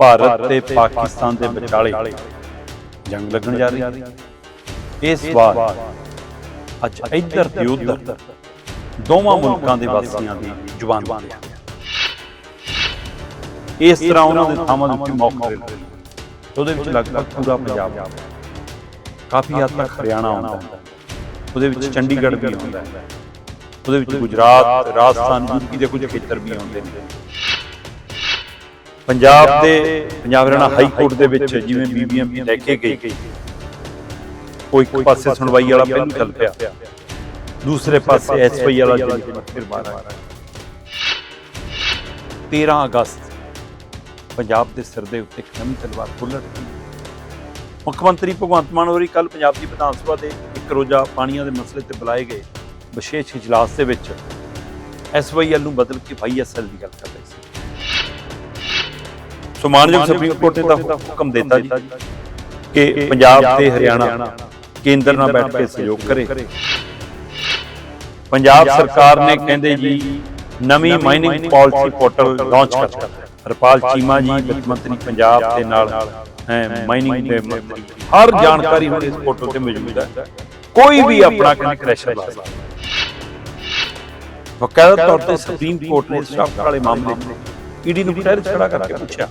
ਭਾਰਤ ਤੇ ਪਾਕਿਸਤਾਨ ਦੇ ਵਿਚਾਲੇ। ਜੰਗ ਲੱਗਣ ਜਾ ਰਹੀ ਹੈ। ਇਹ ਸਵਾਲ ਅੱਜ ਇੱਧਰ ਤੇ ਉੱਧਰ ਦੋਵਾਂ ਮੁਲਕਾਂ ਦੇ ਵਾਸੀਆਂ ਦੀ ਜ਼ੁਬਾਨ ਇਸ ਤਰ੍ਹਾਂ ਉਹਨਾਂ ਦੇ ਥਾਵਾਂ ਦੇ ਮੌਕੇ ਉਹਦੇ ਵਿੱਚ ਲਗਭਗ ਪੂਰਾ ਪੰਜਾਬ ਕਾਫੀ ਹੱਦ ਤੱਕ ਹਰਿਆਣਾ ਆਉਂਦਾ। ਹੈ ਉਹਦੇ ਵਿੱਚ ਚੰਡੀਗੜ੍ਹ ਵੀ ਆਉਂਦਾ। ਹੈ ਉਹਦੇ ਵਿੱਚ ਗੁਜਰਾਤ, ਰਾਜਸਥਾਨ ਯੂਪੀ ਦੇ ਕੁਝ ਖੇਤਰ ਵੀ ਆਉਂਦੇ ਨੇ। ਪੰਜਾਬ ਦੇ ਪੰਜਾਬ ਹਰਿਆਣਾ ਹਾਈ ਕੋਰਟ ਦੇ ਵਿੱਚ ਜਿਵੇਂ ਬੀਬੀਐਮਪੀ ਲੈ ਕੇ ਗਈ ਉਹ ਇੱਕ ਪਾਸੇ ਸੁਣਵਾਈ ਵਾਲਾ ਪਹਿਲੂ ਚੱਲ ਪਿਆ। ਦੂਸਰੇ ਪਾਸੇ ਐਸਪੀ ਵਾਲਾ ਜਿਹੜਾ ਫਿਰ ਮਾਰਾ 13 ਅਗਸਤ ਪੰਜਾਬ ਦੇ ਸਿਰ ਦੇ ਉੱਤੇ ਇੱਕ ਨਵੀਂ ਤਲਵਾਰ ਰਹੀ ਮੁੱਖ ਮੰਤਰੀ ਭਗਵੰਤ ਮਾਨ ਹੋਰੀ ਕੱਲ ਪੰਜਾਬ ਦੀ ਵਿਧਾਨ ਸਭਾ ਦੇ ਇੱਕ ਰੋਜ਼ਾ ਪਾਣੀਆਂ ਦੇ ਮਸਲੇ ਤੇ ਬੁਲਾਏ ਗਏ। ਵਿਸ਼ੇਸ਼ ਇਜਲਾਸ ਦੇ ਵਿੱਚ ਐਸਵਾਈਐਲ ਨੂੰ ਬਦਲ ਕੇ ਵਾਈਐਸਐਲ ਦੀ ਗੱਲ ਕਰ ਰਹੇ ਸੀ। ਸੋ ਮਾਨਯੋਗ ਸੁਪਰੀਮ ਕੋਰਟ ਨੇ ਤਾਂ ਹੁਕਮ ਦਿੱਤਾ ਜੀ ਕਿ ਪੰਜਾਬ ਤੇ ਹਰਿਆਣਾ ਕੇਂਦਰ ਨਾਲ ਬੈਠ ਕੇ ਸਹਿਯੋਗ ਕਰੇ। ਪੰਜਾਬ ਸਰਕਾਰ ਨੇ ਕਹਿੰਦੇ ਜੀ ਨਵੀਂ ਮਾਈਨਿੰਗ ਪਾਲਿਸੀ ਪੋਰਟਲ ਲਾਂਚ ਕਰਤਾ ਹਰਪਾਲ ਚੀਮਾ ਜੀ ਵਿੱਤ ਮੰਤਰੀ ਪੰਜਾਬ ਦੇ ਨਾਲ ਹੈ ਮਾਈਨਿੰਗ ਦੇ ਮੰਤਰੀ ਹਰ ਜਾਣਕਾਰੀ ਹੁਣ ਇਸ ਪੋਰਟਲ ਤੇ ਮੌਜੂਦ ਹੈ। ਕੋਈ ਵੀ ਆਪਣਾ ਕ੍ਰੈਸ਼ਰ ਲਾ ਸਕਦਾ। ਵਕਾਲਤ ਤੌਰ ਤੇ ਸੁਪਰੀਮ ਕੋਰਟ ਨੇ ਸਟਾਫ ਵਾਲੇ ਮਾਮਲੇ ਈਡੀ ਨੂੰ ਟੈਰਸ ਖੜਾ ਕਰਕੇ ਪੁੱਛਿਆ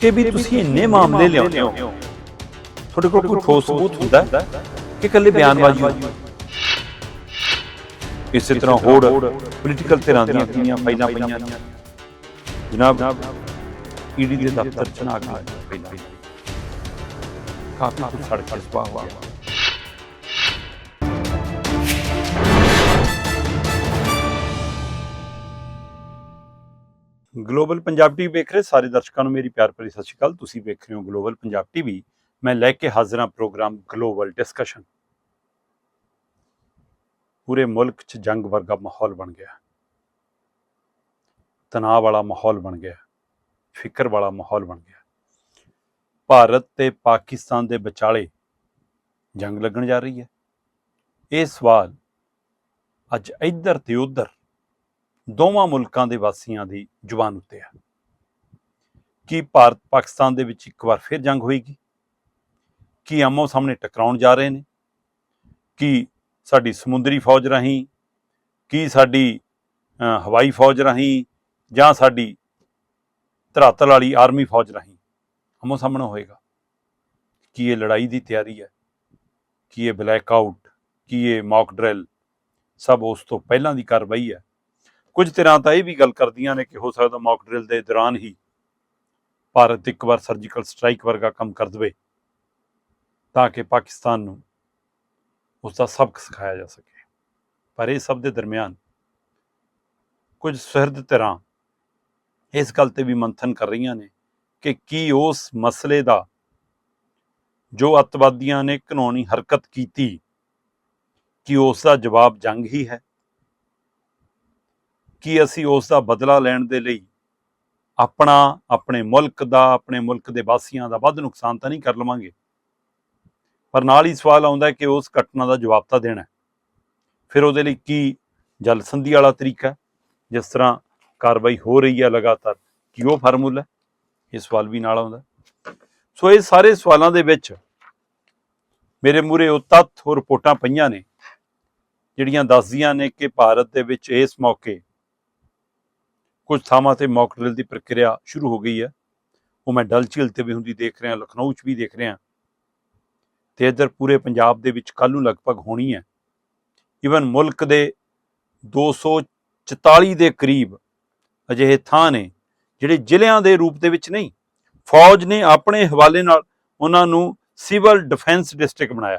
ਕਿ ਵੀ ਤੁਸੀਂ ਇੰਨੇ ਮਾਮਲੇ ਲਿਆਉਂਦੇ ਹੋ? ਤੁਹਾਡੇ ਕੋਲ ਕੋਈ ਠੋਸ ਸਬੂਤ ਹੁੰਦਾ ਕਿ ਇਕੱਲੇ ਬਿਆਨਬਾਜ਼ੀ ਹੁੰਦੀ ਇਸੇ ਤਰ੍ਹਾਂ ਹੋਰ ਪੋਲੀਟੀਕਲ ਧਿਰਾਂ ਦੀਆਂ ਕਿੰਨੀਆਂ ਫਾਈਲਾਂ ਪਈਆਂ ਨੇ। ਜਨਾਬ ਈਡੀ ਦੇ ਦਫ਼ਤਰ ਚ ਨਾ ਕੇ। ਕਾਫੀ ਕੁਝ ਸੜ ਕੇ ਸੁਆਹ ਹੋਇਆ। ਗਲੋਬਲ ਪੰਜਾਬ ਟੀਵੀ ਵੇਖ ਰਹੇ ਸਾਰੇ ਦਰਸ਼ਕਾਂ ਨੂੰ ਮੇਰੀ ਪਿਆਰ ਭਰੀ ਸਤਿ ਸ਼੍ਰੀ ਅਕਾਲ। ਤੁਸੀਂ ਵੇਖ ਰਹੇ ਹੋ ਗਲੋਬਲ ਪੰਜਾਬ ਟੀਵੀ ਮੈਂ ਲੈ ਕੇ ਹਾਜ਼ਰ ਹਾਂ ਪ੍ਰੋਗਰਾਮ ਗਲੋਬਲ ਡਿਸਕਸ਼ਨ। ਪੂਰੇ ਮੁਲਕ 'ਚ ਜੰਗ ਵਰਗਾ ਮਾਹੌਲ ਬਣ ਗਿਆ। ਤਣਾਅ ਵਾਲਾ ਮਾਹੌਲ ਬਣ ਗਿਆ। ਫਿਕਰ ਵਾਲਾ ਮਾਹੌਲ ਬਣ ਗਿਆ। ਭਾਰਤ ਤੇ ਪਾਕਿਸਤਾਨ ਦੇ ਵਿਚਾਲੇ ਜੰਗ ਲੱਗਣ ਜਾ ਰਹੀ ਹੈ। ਇਹ ਸਵਾਲ ਅੱਜ ਇੱਧਰ ਤੇ ਉੱਧਰ ਦੋਵਾਂ ਮੁਲਕਾਂ ਦੇ ਵਾਸੀਆਂ ਦੀ ਜ਼ੁਬਾਨ ਉੱਤੇ ਹੈ ਕੀ ਭਾਰਤ ਪਾਕਿਸਤਾਨ ਦੇ ਵਿੱਚ ਇੱਕ ਵਾਰ ਫਿਰ ਜੰਗ ਹੋਏਗੀ? ਕੀ ਆਮੋ ਸਾਹਮਣੇ ਟਕਰਾਉਣ ਜਾ ਰਹੇ ਨੇ? ਕੀ ਸਾਡੀ ਸਮੁੰਦਰੀ ਫੌਜ ਰਾਹੀਂ, ਕੀ ਸਾਡੀ ਹਵਾਈ ਫੌਜ ਰਾਹੀਂ ਜਾਂ ਸਾਡੀ ਧਰਾਤਲ ਵਾਲੀ ਆਰਮੀ ਫੌਜ ਰਾਹੀਂ ਆਮੋ ਸਾਹਮਣੇ ਹੋਏਗਾ? ਕੀ ਇਹ ਲੜਾਈ ਦੀ ਤਿਆਰੀ ਹੈ? ਕੀ ਇਹ ਬਲੈਕ ਆਊਟ? ਕੀ ਇਹ ਮੌਕ ਡਰਿਲ? ਸਭ ਉਸ ਤੋਂ ਪਹਿਲਾਂ ਦੀ ਕਾਰਵਾਈ ਹੈ। ਕੁਝ ਤਰ੍ਹਾਂ ਤਾਂ ਇਹ ਵੀ ਗੱਲ ਕਰਦੀਆਂ ਨੇ ਕਿ ਹੋ ਸਕਦਾ ਮੌਕ ਡਰਿਲ ਦੇ ਦੌਰਾਨ ਹੀ ਭਾਰਤ ਇੱਕ ਵਾਰ ਸਰਜੀਕਲ ਸਟ੍ਰਾਈਕ ਵਰਗਾ ਕੰਮ ਕਰ ਦਵੇ ਤਾਂ ਕਿ ਪਾਕਿਸਤਾਨ ਨੂੰ ਉਸ ਦਾ ਸਬਕ ਸਿਖਾਇਆ ਜਾ ਸਕੇ। ਪਰ ਇਹ ਸਭ ਦੇ ਦਰਮਿਆਨ ਕੁਝ ਸੁਹਿਰਦ ਧਿਰਾਂ ਇਸ ਗੱਲ ਤੇ ਵੀ ਮੰਥਨ ਕਰ ਰਹੀਆਂ ਨੇ ਕਿ ਕੀ ਉਸ ਮਸਲੇ ਦਾ ਜੋ ਅੱਤਵਾਦੀਆਂ ਨੇ ਕਾਨੂੰਨੀ ਹਰਕਤ ਕੀਤੀ, ਕਿ ਉਸ ਦਾ ਜਵਾਬ ਜੰਗ ਹੀ ਹੈ? ਕੀ ਅਸੀਂ ਉਸ ਦਾ ਬਦਲਾ ਲੈਣ ਦੇ ਲਈ ਆਪਣਾ, ਆਪਣੇ ਮੁਲਕ ਦਾ, ਆਪਣੇ ਮੁਲਕ ਦੇ ਵਾਸੀਆਂ ਦਾ ਵੱਧ ਨੁਕਸਾਨ ਤਾਂ ਨਹੀਂ ਕਰ ਲਵਾਂਗੇ? ਪਰ ਨਾਲ ਹੀ ਸਵਾਲ ਆਉਂਦਾ ਕਿ ਉਸ ਘਟਨਾ ਦਾ ਜਵਾਬ ਤਾਂ ਦੇਣਾ ਫਿਰ ਉਹਦੇ ਲਈ ਕੀ ਜਲ ਸੰਧੀ ਵਾਲਾ ਤਰੀਕਾ ਜਿਸ ਤਰ੍ਹਾਂ ਕਾਰਵਾਈ ਹੋ ਰਹੀ ਹੈ ਲਗਾਤਾਰ, ਕੀ ਉਹ ਫਾਰਮੂਲਾ ਇਹ ਸਵਾਲ ਵੀ ਨਾਲ ਆਉਂਦਾ ਸੋ ਇਹ ਸਾਰੇ ਸਵਾਲਾਂ ਦੇ ਵਿੱਚ ਮੇਰੇ ਮੂਰੇ ਉਹ ਤੱਥ ਹੋਰ ਰਿਪੋਰਟਾਂ ਪਈਆਂ ਨੇ, ਜਿਹੜੀਆਂ ਦੱਸਦੀਆਂ ਨੇ ਕਿ ਭਾਰਤ ਦੇ ਵਿੱਚ ਇਸ ਮੌਕੇ ਕੁਝ ਥਾਵਾਂ ਤੇ ਮੌਕ ਡਰਿਲ ਦੀ ਪ੍ਰਕਿਰਿਆ ਸ਼ੁਰੂ ਹੋ ਗਈ ਹੈ। ਉਹ ਮੈਂ ਡਲ ਝੀਲ ਤੇ ਵੀ ਹੁੰਦੀ ਦੇਖ ਰਿਹਾ, ਲਖਨਊ 'ਚ ਵੀ ਦੇਖ ਰਿਹਾ। ਤੇ ਇੱਧਰ ਪੂਰੇ ਪੰਜਾਬ ਦੇ ਵਿੱਚ ਕੱਲ੍ਹ ਨੂੰ ਲਗਭਗ ਹੋਣੀ ਹੈ। ਇਵਨ ਮੁਲਕ ਦੇ 244 ਦੇ ਕਰੀਬ ਅਜਿਹੇ ਥਾਂ ਨੇ ਜਿਹੜੇ ਜ਼ਿਲ੍ਹਿਆਂ ਦੇ ਰੂਪ ਦੇ ਵਿੱਚ ਨਹੀਂ, ਫੌਜ ਨੇ ਆਪਣੇ ਹਵਾਲੇ ਨਾਲ ਉਹਨਾਂ ਨੂੰ ਸਿਵਲ ਡਿਫੈਂਸ ਡਿਸਟ੍ਰਿਕਟ ਬਣਾਇਆ।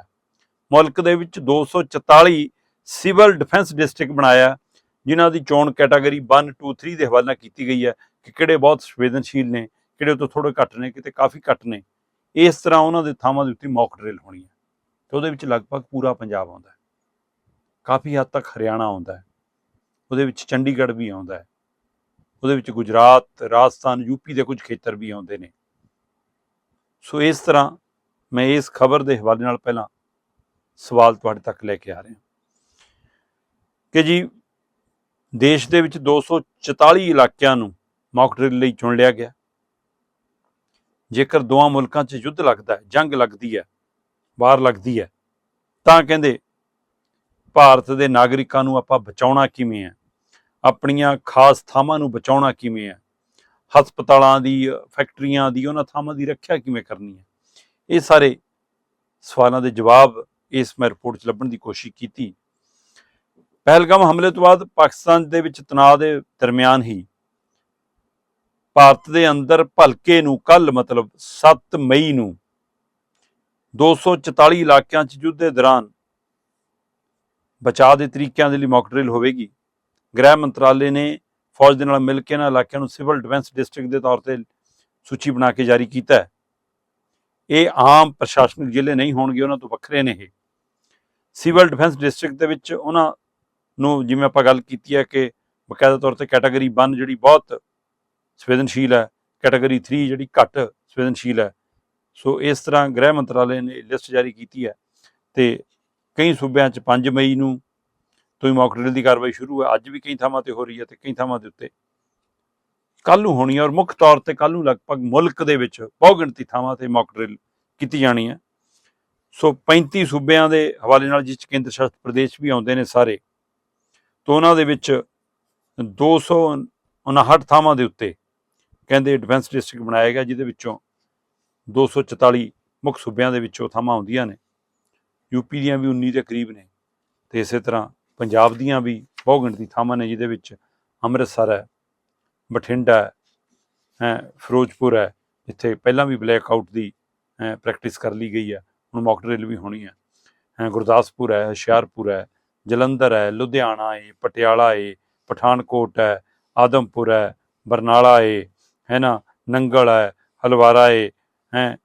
ਮੁਲਕ ਦੇ ਵਿੱਚ 244 ਸਿਵਲ ਡਿਫੈਂਸ ਡਿਸਟ੍ਰਿਕਟ ਬਣਾਇਆ। ਜਿਨ੍ਹਾਂ ਦੀ ਚੋਣ ਕੈਟਾਗਰੀ 1 2 3 ਦੇ ਹਵਾਲੇ ਨਾਲ ਕੀਤੀ ਗਈ ਹੈ ਕਿ ਕਿਹੜੇ ਬਹੁਤ ਸੰਵੇਦਨਸ਼ੀਲ ਨੇ, ਕਿਹੜੇ ਤੋਂ ਥੋੜੇ ਘੱਟ ਨੇ, ਕਿਤੇ ਕਾਫੀ ਘੱਟ ਨੇ, ਇਸ ਤਰ੍ਹਾਂ ਉਹਨਾਂ ਦੇ ਥਾਵਾਂ ਦੇ ਉੱਤੇ ਮੌਕ ਡਰਿਲ ਹੋਣੀ ਹੈ ਤੇ ਉਹਦੇ ਵਿੱਚ ਲਗਭਗ ਪੂਰਾ ਪੰਜਾਬ ਆਉਂਦਾ ਹੈ। ਕਾਫੀ ਹੱਦ ਤੱਕ ਹਰਿਆਣਾ ਆਉਂਦਾ ਹੈ, ਉਹਦੇ ਵਿੱਚ ਚੰਡੀਗੜ੍ਹ ਵੀ ਆਉਂਦਾ ਹੈ, ਉਹਦੇ ਵਿੱਚ ਗੁਜਰਾਤ, ਰਾਜਸਥਾਨ ਯੂਪੀ ਦੇ ਕੁਝ ਖੇਤਰ ਵੀ ਆਉਂਦੇ ਨੇ। ਸੋ ਇਸ ਤਰ੍ਹਾਂ ਮੈਂ ਇਸ ਖਬਰ ਦੇ ਹਵਾਲੇ ਨਾਲ ਪਹਿਲਾਂ ਸਵਾਲ ਤੁਹਾਡੇ ਤੱਕ ਲੈ ਕੇ ਆ ਰਿਹਾ। ਕਿ ਜੀ ਦੇਸ਼ ਦੇ ਵਿੱਚ 244 ਇਲਾਕਿਆਂ ਨੂੰ ਮੌਕ ਡਰਿਲ ਲਈ ਚੁਣ ਲਿਆ ਗਿਆ। ਜੇਕਰ ਦੋਵਾਂ ਮੁਲਕਾਂ 'ਚ ਯੁੱਧ ਲੱਗਦਾ ਹੈ, ਜੰਗ ਲੱਗਦੀ ਹੈ, ਵਾਰ ਲੱਗਦੀ ਹੈ, ਤਾਂ ਕਹਿੰਦੇ ਭਾਰਤ ਦੇ ਨਾਗਰਿਕਾਂ ਨੂੰ ਆਪਾਂ ਬਚਾਉਣਾ ਕਿਵੇਂ ਹੈ? ਆਪਣੀਆਂ ਖਾਸ ਥਾਵਾਂ ਨੂੰ ਬਚਾਉਣਾ ਕਿਵੇਂ ਹੈ? ਹਸਪਤਾਲਾਂ ਦੀ, ਫੈਕਟਰੀਆਂ ਦੀ, ਉਹਨਾਂ ਥਾਵਾਂ ਦੀ ਰੱਖਿਆ ਕਿਵੇਂ ਕਰਨੀ ਹੈ? ਇਹ ਸਾਰੇ ਸਵਾਲਾਂ ਦੇ ਜਵਾਬ ਇਸ ਮੈਂ ਰਿਪੋਰਟ 'ਚ ਲੱਭਣ ਦੀ ਕੋਸ਼ਿਸ਼ ਕੀਤੀ। ਪਹਿਲਗਾਮ ਹਮਲੇ ਤੋਂ ਬਾਅਦ ਪਾਕਿਸਤਾਨ ਦੇ ਵਿੱਚ ਤਣਾਅ ਦੇ ਦਰਮਿਆਨ ਹੀ ਭਾਰਤ ਦੇ ਅੰਦਰ ਭਲਕੇ ਨੂੰ ਕੱਲ ਮਤਲਬ 7 ਮਈ ਨੂੰ 244 ਇਲਾਕਿਆਂ 'ਚ ਯੁੱਧ ਦੇ ਦੌਰਾਨ ਬਚਾਅ ਦੇ ਤਰੀਕਿਆਂ ਦੇ ਲਈ ਮੌਕ ਡਰਿਲ ਹੋਵੇਗੀ। ਗ੍ਰਹਿ ਮੰਤਰਾਲੇ ਨੇ ਫੌਜ ਦੇ ਨਾਲ ਮਿਲ ਕੇ ਇਹਨਾਂ ਇਲਾਕਿਆਂ ਨੂੰ ਸਿਵਲ ਡਿਫੈਂਸ ਡਿਸਟ੍ਰਿਕਟ ਦੇ ਤੌਰ ਤੇ ਸੂਚੀ ਬਣਾ ਕੇ ਜਾਰੀ ਕੀਤਾ ਹੈ। ਇਹ ਆਮ ਪ੍ਰਸ਼ਾਸਨਿਕ ਜ਼ਿਲ੍ਹੇ ਨਹੀਂ ਹੋਣਗੇ, ਉਹਨਾਂ ਤੋਂ ਵੱਖਰੇ ਨੇ ਇਹ। ਸਿਵਲ ਡਿਫੈਂਸ ਡਿਸਟ੍ਰਿਕਟ ਦੇ ਵਿੱਚ ਉਹਨਾਂ ਨੂੰ ਜਿਵੇਂ ਆਪਾਂ ਗੱਲ ਕੀਤੀ ਹੈ ਕਿ ਬਕਾਇਦਾ ਤੌਰ ਤੇ ਕੈਟਾਗਰੀ 1 ਜਿਹੜੀ ਬਹੁਤ ਸੰਵੇਦਨਸ਼ੀਲ ਹੈ ਕੈਟਾਗਰੀ 3 ਜਿਹੜੀ ਘੱਟ ਸੰਵੇਦਨਸ਼ੀਲ ਹੈ। ਸੋ ਇਸ ਤਰ੍ਹਾਂ ਗ੍ਰਹਿ ਮੰਤਰਾਲੇ ਨੇ ਲਿਸਟ ਜਾਰੀ ਕੀਤੀ ਹੈ ਤੇ ਕਈ ਸੂਬਿਆਂ 'ਚ 5 ਮਈ ਨੂੰ ਤੋਂ ਹੀ ਮੌਕ ਡਰਿਲ ਦੀ ਕਾਰਵਾਈ ਸ਼ੁਰੂ ਹੈ। ਅੱਜ ਵੀ ਕਈ ਥਾਵਾਂ ਤੇ ਹੋ ਰਹੀ ਹੈ ਤੇ ਕਈ ਥਾਵਾਂ ਦੇ ਉੱਤੇ। ਕੱਲ੍ਹ ਨੂੰ ਹੋਣੀ ਹੈ ਔਰ ਮੁੱਖ ਤੌਰ ਤੇ ਕੱਲ੍ਹ ਨੂੰ ਲਗਭਗ ਮੁਲਕ ਦੇ ਵਿੱਚ ਬਹੁ ਗਿਣਤੀ ਥਾਵਾਂ ਤੇ ਮੌਕ ਡਰਿਲ ਕੀਤੀ ਜਾਣੀ ਹੈ। ਸੋ 35 ਸੂਬਿਆਂ ਦੇ ਹਵਾਲੇ ਨਾਲ ਜਿਸ 'ਚ ਕੇਂਦਰ ਸ਼ਾਸਤ ਪ੍ਰਦੇਸ਼ ਵੀ ਆਉਂਦੇ ਨੇ ਸਾਰੇ ਤੋਂ ਉਹਨਾਂ ਦੇ ਵਿੱਚ 259 ਥਾਵਾਂ ਦੇ ਉੱਤੇ ਕਹਿੰਦੇ ਡਿਫੈਂਸ ਡਿਸਟ੍ਰਿਕਟ ਬਣਾਇਆ ਗਿਆ ਜਿਹਦੇ ਵਿੱਚੋਂ 244 ਮੁੱਖ ਸੂਬਿਆਂ ਦੇ ਵਿੱਚੋਂ ਥਾਵਾਂ ਆਉਂਦੀਆਂ ਨੇ। ਯੂਪੀ ਦੀਆਂ ਵੀ 19 ਦੇ ਕਰੀਬ ਨੇ ਤੇ ਇਸੇ ਤਰ੍ਹਾਂ ਪੰਜਾਬ ਦੀਆਂ ਵੀ ਬਹੁ ਗਿਣਤੀ ਥਾਵਾਂ ਨੇ ਜਿਹਦੇ ਵਿੱਚ ਅੰਮ੍ਰਿਤਸਰ ਹੈ ਬਠਿੰਡਾ ਹੈ ਫਿਰੋਜ਼ਪੁਰ ਹੈ ਜਿੱਥੇ ਪਹਿਲਾਂ ਵੀ ਬਲੈਕ ਆਊਟ ਦੀ ਪ੍ਰੈਕਟਿਸ ਕਰ ਲਈ ਗਈ ਹੈ ਹੁਣ ਮੌਕ ਡਰਿਲ ਵੀ ਹੋਣੀ ਹੈ। ਹੈਂ, ਗੁਰਦਾਸਪੁਰ ਹੈ ਹੁਸ਼ਿਆਰਪੁਰ ਹੈ ਜਲੰਧਰ ਹੈ, ਲੁਧਿਆਣਾ ਹੈ, ਪਟਿਆਲਾ ਹੈ, ਪਠਾਨਕੋਟ ਹੈ, ਆਦਮਪੁਰ ਹੈ, ਬਰਨਾਲਾ ਹੈ ਹੈ ਨਾ ਨੰਗਲ ਹੈ, ਹਲਵਾਰਾ ਹੈ ਹੈ,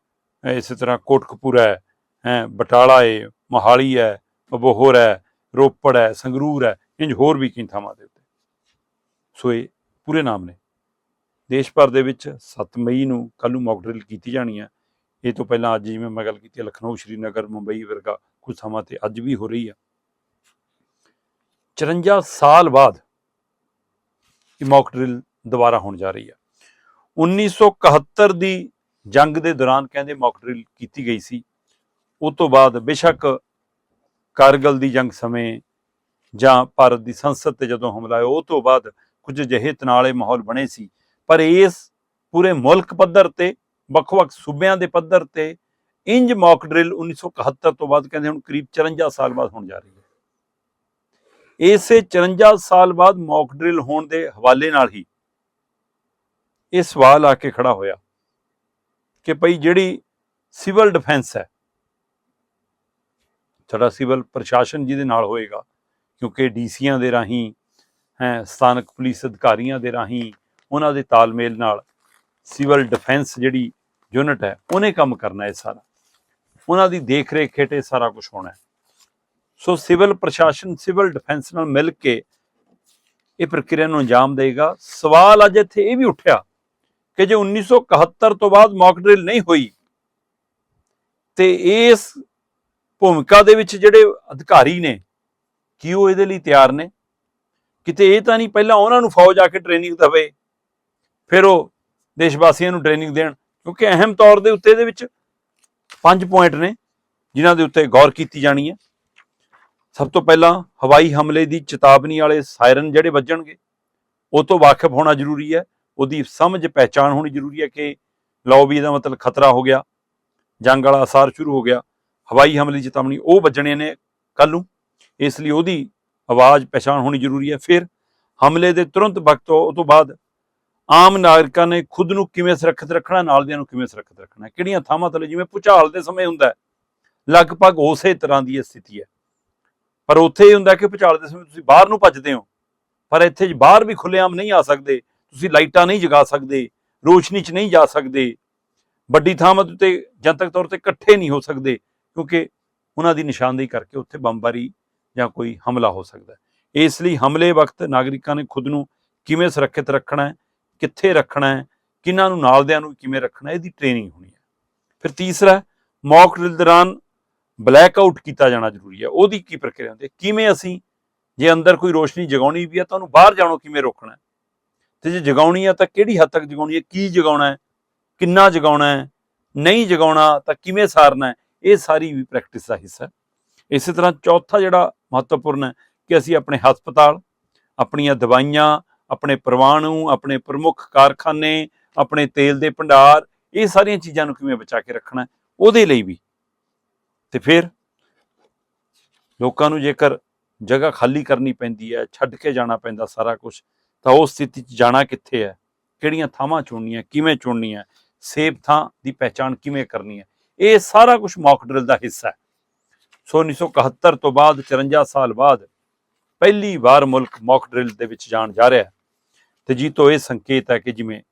ਇਸੇ ਤਰ੍ਹਾਂ ਕੋਟਕਪੂਰਾ ਹੈ ਹੈ, ਬਟਾਲਾ ਹੈ, ਮੋਹਾਲੀ ਹੈ ਅਬੋਹਰ ਹੈ, ਰੋਪੜ ਹੈ, ਸੰਗਰੂਰ ਹੈ ਇੰਜ ਹੋਰ ਵੀ ਕਈ ਥਾਵਾਂ ਦੇ ਉੱਤੇ। ਸੋ ਇਹ ਪੂਰੇ ਨਾਮ ਨੇ। ਦੇਸ਼ ਭਰ ਦੇ ਵਿੱਚ 7 ਮਈ ਨੂੰ ਕੱਲ੍ਹ ਨੂੰ ਮੌਕ ਡਰਿਲ ਕੀਤੀ ਜਾਣੀ ਹੈ। ਇਹ ਤੋਂ ਪਹਿਲਾਂ ਅੱਜ ਜਿਵੇਂ ਮੈਂ ਗੱਲ ਕੀਤੀ ਲਖਨਊ, ਸ਼੍ਰੀਨਗਰ, ਮੁੰਬਈ ਵਰਗਾ ਕੁਝ ਥਾਵਾਂ ਤੇ ਅੱਜ ਵੀ ਹੋ ਰਹੀ ਹੈ। 54 ਸਾਲ ਬਾਅਦ ਇਹ ਮੌਕ ਡਰਿਲ ਦੁਬਾਰਾ ਹੋਣ ਜਾ ਰਹੀ ਹੈ। 1971 ਦੀ ਜੰਗ ਦੇ ਦੌਰਾਨ ਕਹਿੰਦੇ ਮੌਕ ਡਰਿਲ ਕੀਤੀ ਗਈ ਸੀ। ਉਸ ਤੋਂ ਬਾਅਦ ਬੇਸ਼ੱਕ ਕਾਰਗਲ ਦੀ ਜੰਗ ਸਮੇਂ ਜਾਂ ਭਾਰਤ ਦੀ ਸੰਸਦ ਤੇ ਜਦੋਂ ਹਮਲਾ ਹੋਇਆ, ਉਹ ਤੋਂ ਬਾਅਦ ਕੁਝ ਅਜਿਹੇ ਤਣਾਲੇ ਮਾਹੌਲ ਬਣੇ ਸੀ। ਪਰ ਇਸ ਪੂਰੇ ਮੁਲਕ ਪੱਧਰ ਤੇ, ਵੱਖ-ਵੱਖ ਸੂਬਿਆਂ ਦੇ ਪੱਧਰ ਤੇ ਇੰਜ ਮੌਕ ਡਰਿਲ 1971 ਤੋਂ ਬਾਅਦ ਕਹਿੰਦੇ ਹੁਣ ਕਰੀਬ 54 ਸਾਲ ਬਾਅਦ ਹੋਣ ਜਾ ਰਹੀ ਹੈ। ਇਸੇ 54 ਸਾਲ ਬਾਅਦ ਮੌਕ ਡਰਿਲ ਹੋਣ ਦੇ ਹਵਾਲੇ ਨਾਲ ਹੀ ਇਹ ਸਵਾਲ ਆ ਕੇ ਖੜਾ ਹੋਇਆ ਕਿ ਭਈ ਜਿਹੜੀ ਸਿਵਲ ਡਿਫੈਂਸ ਹੈ, ਸਾਡਾ ਸਿਵਲ ਪ੍ਰਸ਼ਾਸਨ ਜਿਹਦੇ ਨਾਲ ਹੋਏਗਾ, ਕਿਉਂਕਿ ਡੀਸੀਆਂ ਦੇ ਰਾਹੀਂ, ਹੈ, ਸਥਾਨਕ ਪੁਲਿਸ ਅਧਿਕਾਰੀਆਂ ਦੇ ਰਾਹੀਂ, ਉਹਨਾਂ ਦੇ ਤਾਲਮੇਲ ਨਾਲ ਸਿਵਲ ਡਿਫੈਂਸ ਜਿਹੜੀ ਯੂਨਿਟ ਹੈ, ਉਹਨੇ ਕੰਮ ਕਰਨਾ ਹੈ ਸਾਰਾ। ਉਹਨਾਂ ਦੀ ਦੇਖ ਰੇਖ ਹੇਠ ਇਹ ਸਾਰਾ ਕੁਝ ਹੋਣਾ ਹੈ। ਸੋ ਸਿਵਲ ਪ੍ਰਸ਼ਾਸਨ, ਸਿਵਲ ਡਿਫੈਂਸ ਨਾਲ ਮਿਲ ਕੇ ਇਹ ਪ੍ਰਕਿਰਿਆ ਨੂੰ ਅੰਜਾਮ ਦੇਗਾ। ਸਵਾਲ ਅੱਜ ਇੱਥੇ ਇਹ ਵੀ ਉੱਠਿਆ ਕਿ ਜੇ 1971 ਤੋਂ ਬਾਅਦ ਮੌਕ ਡਰਿਲ ਨਹੀਂ ਹੋਈ, ਤੇ ਇਸ ਭੂਮਿਕਾ ਦੇ ਵਿੱਚ ਜਿਹੜੇ ਅਧਿਕਾਰੀ ਨੇ, ਕੀ ਉਹ ਇਹਦੇ ਲਈ ਤਿਆਰ ਨੇ? ਕਿਤੇ ਇਹ ਤਾਂ ਨਹੀਂ ਪਹਿਲਾਂ ਉਹਨਾਂ ਨੂੰ ਫੌਜ ਆ ਕੇ ਟ੍ਰੇਨਿੰਗ ਦੇਵੇ, ਫਿਰ ਉਹ ਦੇਸ਼ ਵਾਸੀਆਂ ਨੂੰ ਟ੍ਰੇਨਿੰਗ ਦੇਣ, ਕਿਉਂਕਿ ਅਹਿਮ ਤੌਰ ਦੇ ਉੱਤੇ ਇਹਦੇ ਵਿੱਚ ਪੰਜ ਪੁਆਇੰਟ ਨੇ, ਜਿਨ੍ਹਾਂ ਦੇ ਉੱਤੇ ਗੌਰ ਕੀਤੀ ਜਾਣੀ ਹੈ। ਸਭ ਤੋਂ ਪਹਿਲਾਂ ਹਵਾਈ ਹਮਲੇ ਦੀ ਚੇਤਾਵਨੀ ਵਾਲੇ ਸਾਇਰਨ ਜਿਹੜੇ ਵੱਜਣਗੇ, ਉਹ ਤੋਂ ਵਾਕਿਫ ਹੋਣਾ ਜ਼ਰੂਰੀ ਹੈ। ਉਹਦੀ ਸਮਝ ਪਹਿਚਾਣ ਹੋਣੀ ਜ਼ਰੂਰੀ ਹੈ ਕਿ ਲਓ ਵੀ ਇਹਦਾ ਮਤਲਬ ਖਤਰਾ ਹੋ ਗਿਆ, ਜੰਗ ਵਾਲਾ ਅਸਾਰ ਸ਼ੁਰੂ ਹੋ ਗਿਆ। ਹਵਾਈ ਹਮਲੇ ਦੀ ਚੇਤਾਵਨੀ ਉਹ ਵੱਜਣੇ ਨੇ ਕੱਲ ਨੂੰ, ਇਸ ਲਈ ਉਹਦੀ ਆਵਾਜ਼ ਪਛਾਣ ਹੋਣੀ ਜ਼ਰੂਰੀ ਹੈ। ਫਿਰ ਹਮਲੇ ਦੇ ਤੁਰੰਤ ਵਕਤ ਉਹ ਤੋਂ ਬਾਅਦ ਆਮ ਨਾਗਰਿਕਾਂ ਨੇ ਖੁਦ ਨੂੰ ਕਿਵੇਂ ਸੁਰੱਖਿਅਤ ਰੱਖਣਾ ਨਾਲ ਦਿਆਂ ਨੂੰ ਕਿਵੇਂ ਸੁਰੱਖਿਅਤ ਰੱਖਣਾ, ਕਿਹੜੀਆਂ ਥਾਵਾਂ ਤੇ ਜਿਵੇਂ ਭੁਚਾਲ ਦੇ ਸਮੇਂ ਹੁੰਦਾ ਲਗਭਗ ਉਸੇ ਤਰ੍ਹਾਂ ਦੀ ਇਹ ਸਥਿਤੀ ਹੈ। ਪਰ ਉੱਥੇ ਇਹ ਹੁੰਦਾ ਕਿ ਭੁਚਾਲ ਦੇ ਸਮੇਂ ਤੁਸੀਂ ਬਾਹਰ ਨੂੰ ਭੱਜਦੇ ਹੋ। ਪਰ ਇੱਥੇ ਬਾਹਰ ਵੀ ਖੁੱਲੇਆਮ ਨਹੀਂ ਆ ਸਕਦੇ, ਤੁਸੀਂ ਲਾਈਟਾਂ ਨਹੀਂ ਜਗਾ ਸਕਦੇ, ਰੋਸ਼ਨੀ 'ਚ ਨਹੀਂ ਜਾ ਸਕਦੇ, ਵੱਡੀ ਥਾਵਾਂ ਦੇ ਉੱਤੇ ਜਨਤਕ ਤੌਰ ਤੇ ਇਕੱਠੇ ਨਹੀਂ ਹੋ ਸਕਦੇ, ਕਿਉਂਕਿ ਉਹਨਾਂ ਦੀ ਨਿਸ਼ਾਨਦੇਹੀ ਕਰਕੇ ਉੱਥੇ ਬੰਬਾਰੀ ਜਾਂ ਕੋਈ ਹਮਲਾ ਹੋ ਸਕਦਾ ਹੈ। ਇਸ ਲਈ ਹਮਲੇ ਵਕਤ ਨਾਗਰਿਕਾਂ ਨੇ ਖੁਦ ਨੂੰ ਕਿਵੇਂ ਸੁਰੱਖਿਅਤ ਰੱਖਣਾ ਹੈ, ਕਿੱਥੇ ਰੱਖਣਾ ਹੈ, ਕਿਹਨਾਂ ਨੂੰ ਨਾਲਦਿਆਂ ਨੂੰ ਕਿਵੇਂ ਰੱਖਣਾ ਇਹਦੀ ਟ੍ਰੇਨਿੰਗ ਹੋਣੀ ਹੈ। ਫਿਰ ਤੀਸਰਾ ਮੌਕ ਡਰਿਲ ਦੌਰਾਨ ਬਲੈਕ ਆਊਟ ਕੀਤਾ ਜਾਣਾ ਜ਼ਰੂਰੀ ਹੈ। ਉਹਦੀ ਕੀ ਪ੍ਰਕਿਰਿਆ ਹੁੰਦੀ ਹੈ? ਕਿਵੇਂ ਅਸੀਂ ਜੇ ਅੰਦਰ ਕੋਈ ਰੋਸ਼ਨੀ ਜਗਾਉਣੀ ਵੀ ਹੈ ਤਾਂ ਉਹਨੂੰ ਬਾਹਰ ਜਾਣੋਂ ਕਿਵੇਂ ਰੋਕਣਾ ਹੈ? ਤੇ ਜੇ ਜਗਾਉਣੀ ਹੈ ਤਾਂ ਕਿਹੜੀ ਹੱਦ ਤੱਕ ਜਗਾਉਣੀ ਹੈ? ਕੀ ਜਗਾਉਣਾ ਹੈ? ਕਿੰਨਾ ਜਗਾਉਣਾ ਹੈ? ਨਹੀਂ ਜਗਾਉਣਾ ਤਾਂ ਕਿਵੇਂ ਸਾਰਨਾ ਹੈ? ਇਹ ਸਾਰੀ ਵੀ ਪ੍ਰੈਕਟਿਸ ਦਾ ਹਿੱਸਾ ਹੈ। ਇਸੇ ਤਰ੍ਹਾਂ ਚੌਥਾ ਜਿਹੜਾ ਮਹੱਤਵਪੂਰਨ ਹੈ ਕਿ ਅਸੀਂ ਆਪਣੇ ਹਸਪਤਾਲ, ਆਪਣੀਆਂ ਦਵਾਈਆਂ, ਆਪਣੇ ਪ੍ਰਵਾਨੂ ਆਪਣੇ ਪ੍ਰਮੁੱਖ ਕਾਰਖਾਨੇ, ਆਪਣੇ ਤੇਲ ਦੇ ਭੰਡਾਰ, ਇਹ ਸਾਰੀਆਂ ਚੀਜ਼ਾਂ ਨੂੰ ਕਿਵੇਂ ਬਚਾ ਕੇ ਰੱਖਣਾ ਉਹਦੇ ਲਈ ਵੀ ਤੇ ਫਿਰ ਲੋਕਾਂ ਨੂੰ ਜੇਕਰ ਜਗ੍ਹਾ ਖਾਲੀ ਕਰਨੀ ਪੈਂਦੀ ਹੈ, ਛੱਡ ਕੇ ਜਾਣਾ ਪੈਂਦਾ ਸਾਰਾ ਕੁਝ ਤਾਂ ਉਸ ਸਥਿਤੀ 'ਚ ਜਾਣਾ ਕਿੱਥੇ ਹੈ? ਕਿਹੜੀਆਂ ਥਾਵਾਂ ਚੁਣਨੀਆਂ, ਕਿਵੇਂ ਚੁਣਨੀਆਂ ਸੇਫ ਥਾਂ ਦੀ ਪਹਿਚਾਣ ਕਿਵੇਂ ਕਰਨੀ ਹੈ? ਇਹ ਸਾਰਾ ਕੁਝ ਮੌਕ ਡਰਿਲ ਦਾ ਹਿੱਸਾ ਹੈ। ਸੋ 1971 ਤੋਂ ਬਾਅਦ 54 ਸਾਲ ਬਾਅਦ ਪਹਿਲੀ ਵਾਰ ਮੁਲਕ ਮੌਕ ਡਰਿਲ ਦੇ ਵਿੱਚ ਜਾਣ ਜਾ ਰਿਹਾ ਹੈ। ਤੇ ਜੀ ਤੋਂ ਇਹ ਸੰਕੇਤ ਹੈ ਕਿ ਜਿਵੇਂ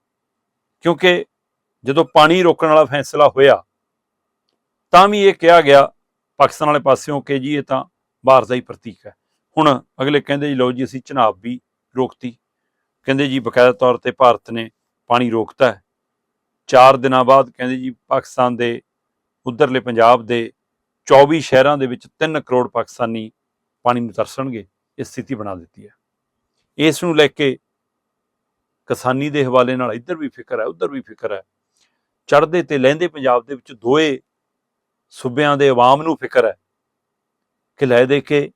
ਕਿਉਂਕਿ ਜਦੋਂ ਪਾਣੀ ਰੋਕਣ ਵਾਲਾ ਫੈਸਲਾ ਹੋਇਆ ਤਾਂ ਵੀ ਇਹ ਕਿਹਾ ਗਿਆ ਪਾਕਿਸਤਾਨ ਵਾਲੇ ਪਾਸਿਓਂ ਕਿ ਜੀ ਇਹ ਤਾਂ ਬਾਹਰ ਦਾ ਹੀ ਪ੍ਰਤੀਕ ਹੈ। ਹੁਣ ਅਗਲੇ ਕਹਿੰਦੇ ਜੀ, ਲਓ ਜੀ, ਅਸੀਂ ਚਨਾਬ ਵੀ ਰੋਕਤੀ। ਕਹਿੰਦੇ ਜੀ, ਬਕਾਇਦਾ ਤੌਰ ਤੇ ਭਾਰਤ ਨੇ ਪਾਣੀ ਰੋਕਤਾ ਹੈ। ਚਾਰ ਦਿਨਾਂ ਬਾਅਦ ਕਹਿੰਦੇ ਜੀ, ਪਾਕਿਸਤਾਨ ਦੇ ਉਧਰਲੇ ਪੰਜਾਬ ਦੇ 24 ਸ਼ਹਿਰਾਂ ਦੇ ਵਿੱਚ 3 ਕਰੋੜ ਪਾਕਿਸਤਾਨੀ ਪਾਣੀ ਨੂੰ ਤਰਸਣਗੇ, ਇਹ ਸਥਿਤੀ ਬਣਾ ਦਿੱਤੀ ਹੈ। ਇਸ ਨੂੰ ਲੈ ਕੇ ਕਿਸਾਨੀ ਦੇ ਹਵਾਲੇ ਨਾਲ ਇੱਧਰ ਵੀ ਫਿਕਰ ਹੈ, ਉੱਧਰ ਵੀ ਫਿਕਰ ਹੈ। ਚੜ੍ਹਦੇ ਤੇ ਲਹਿੰਦੇ ਪੰਜਾਬ ਦੇ ਵਿੱਚ ਦੋਏ ਸੂਬਿਆਂ ਦੇ ਆਵਾਮ ਨੂੰ ਫਿਕਰ ਹੈ ਕਿ ਲੈ ਦੇ ਕੇ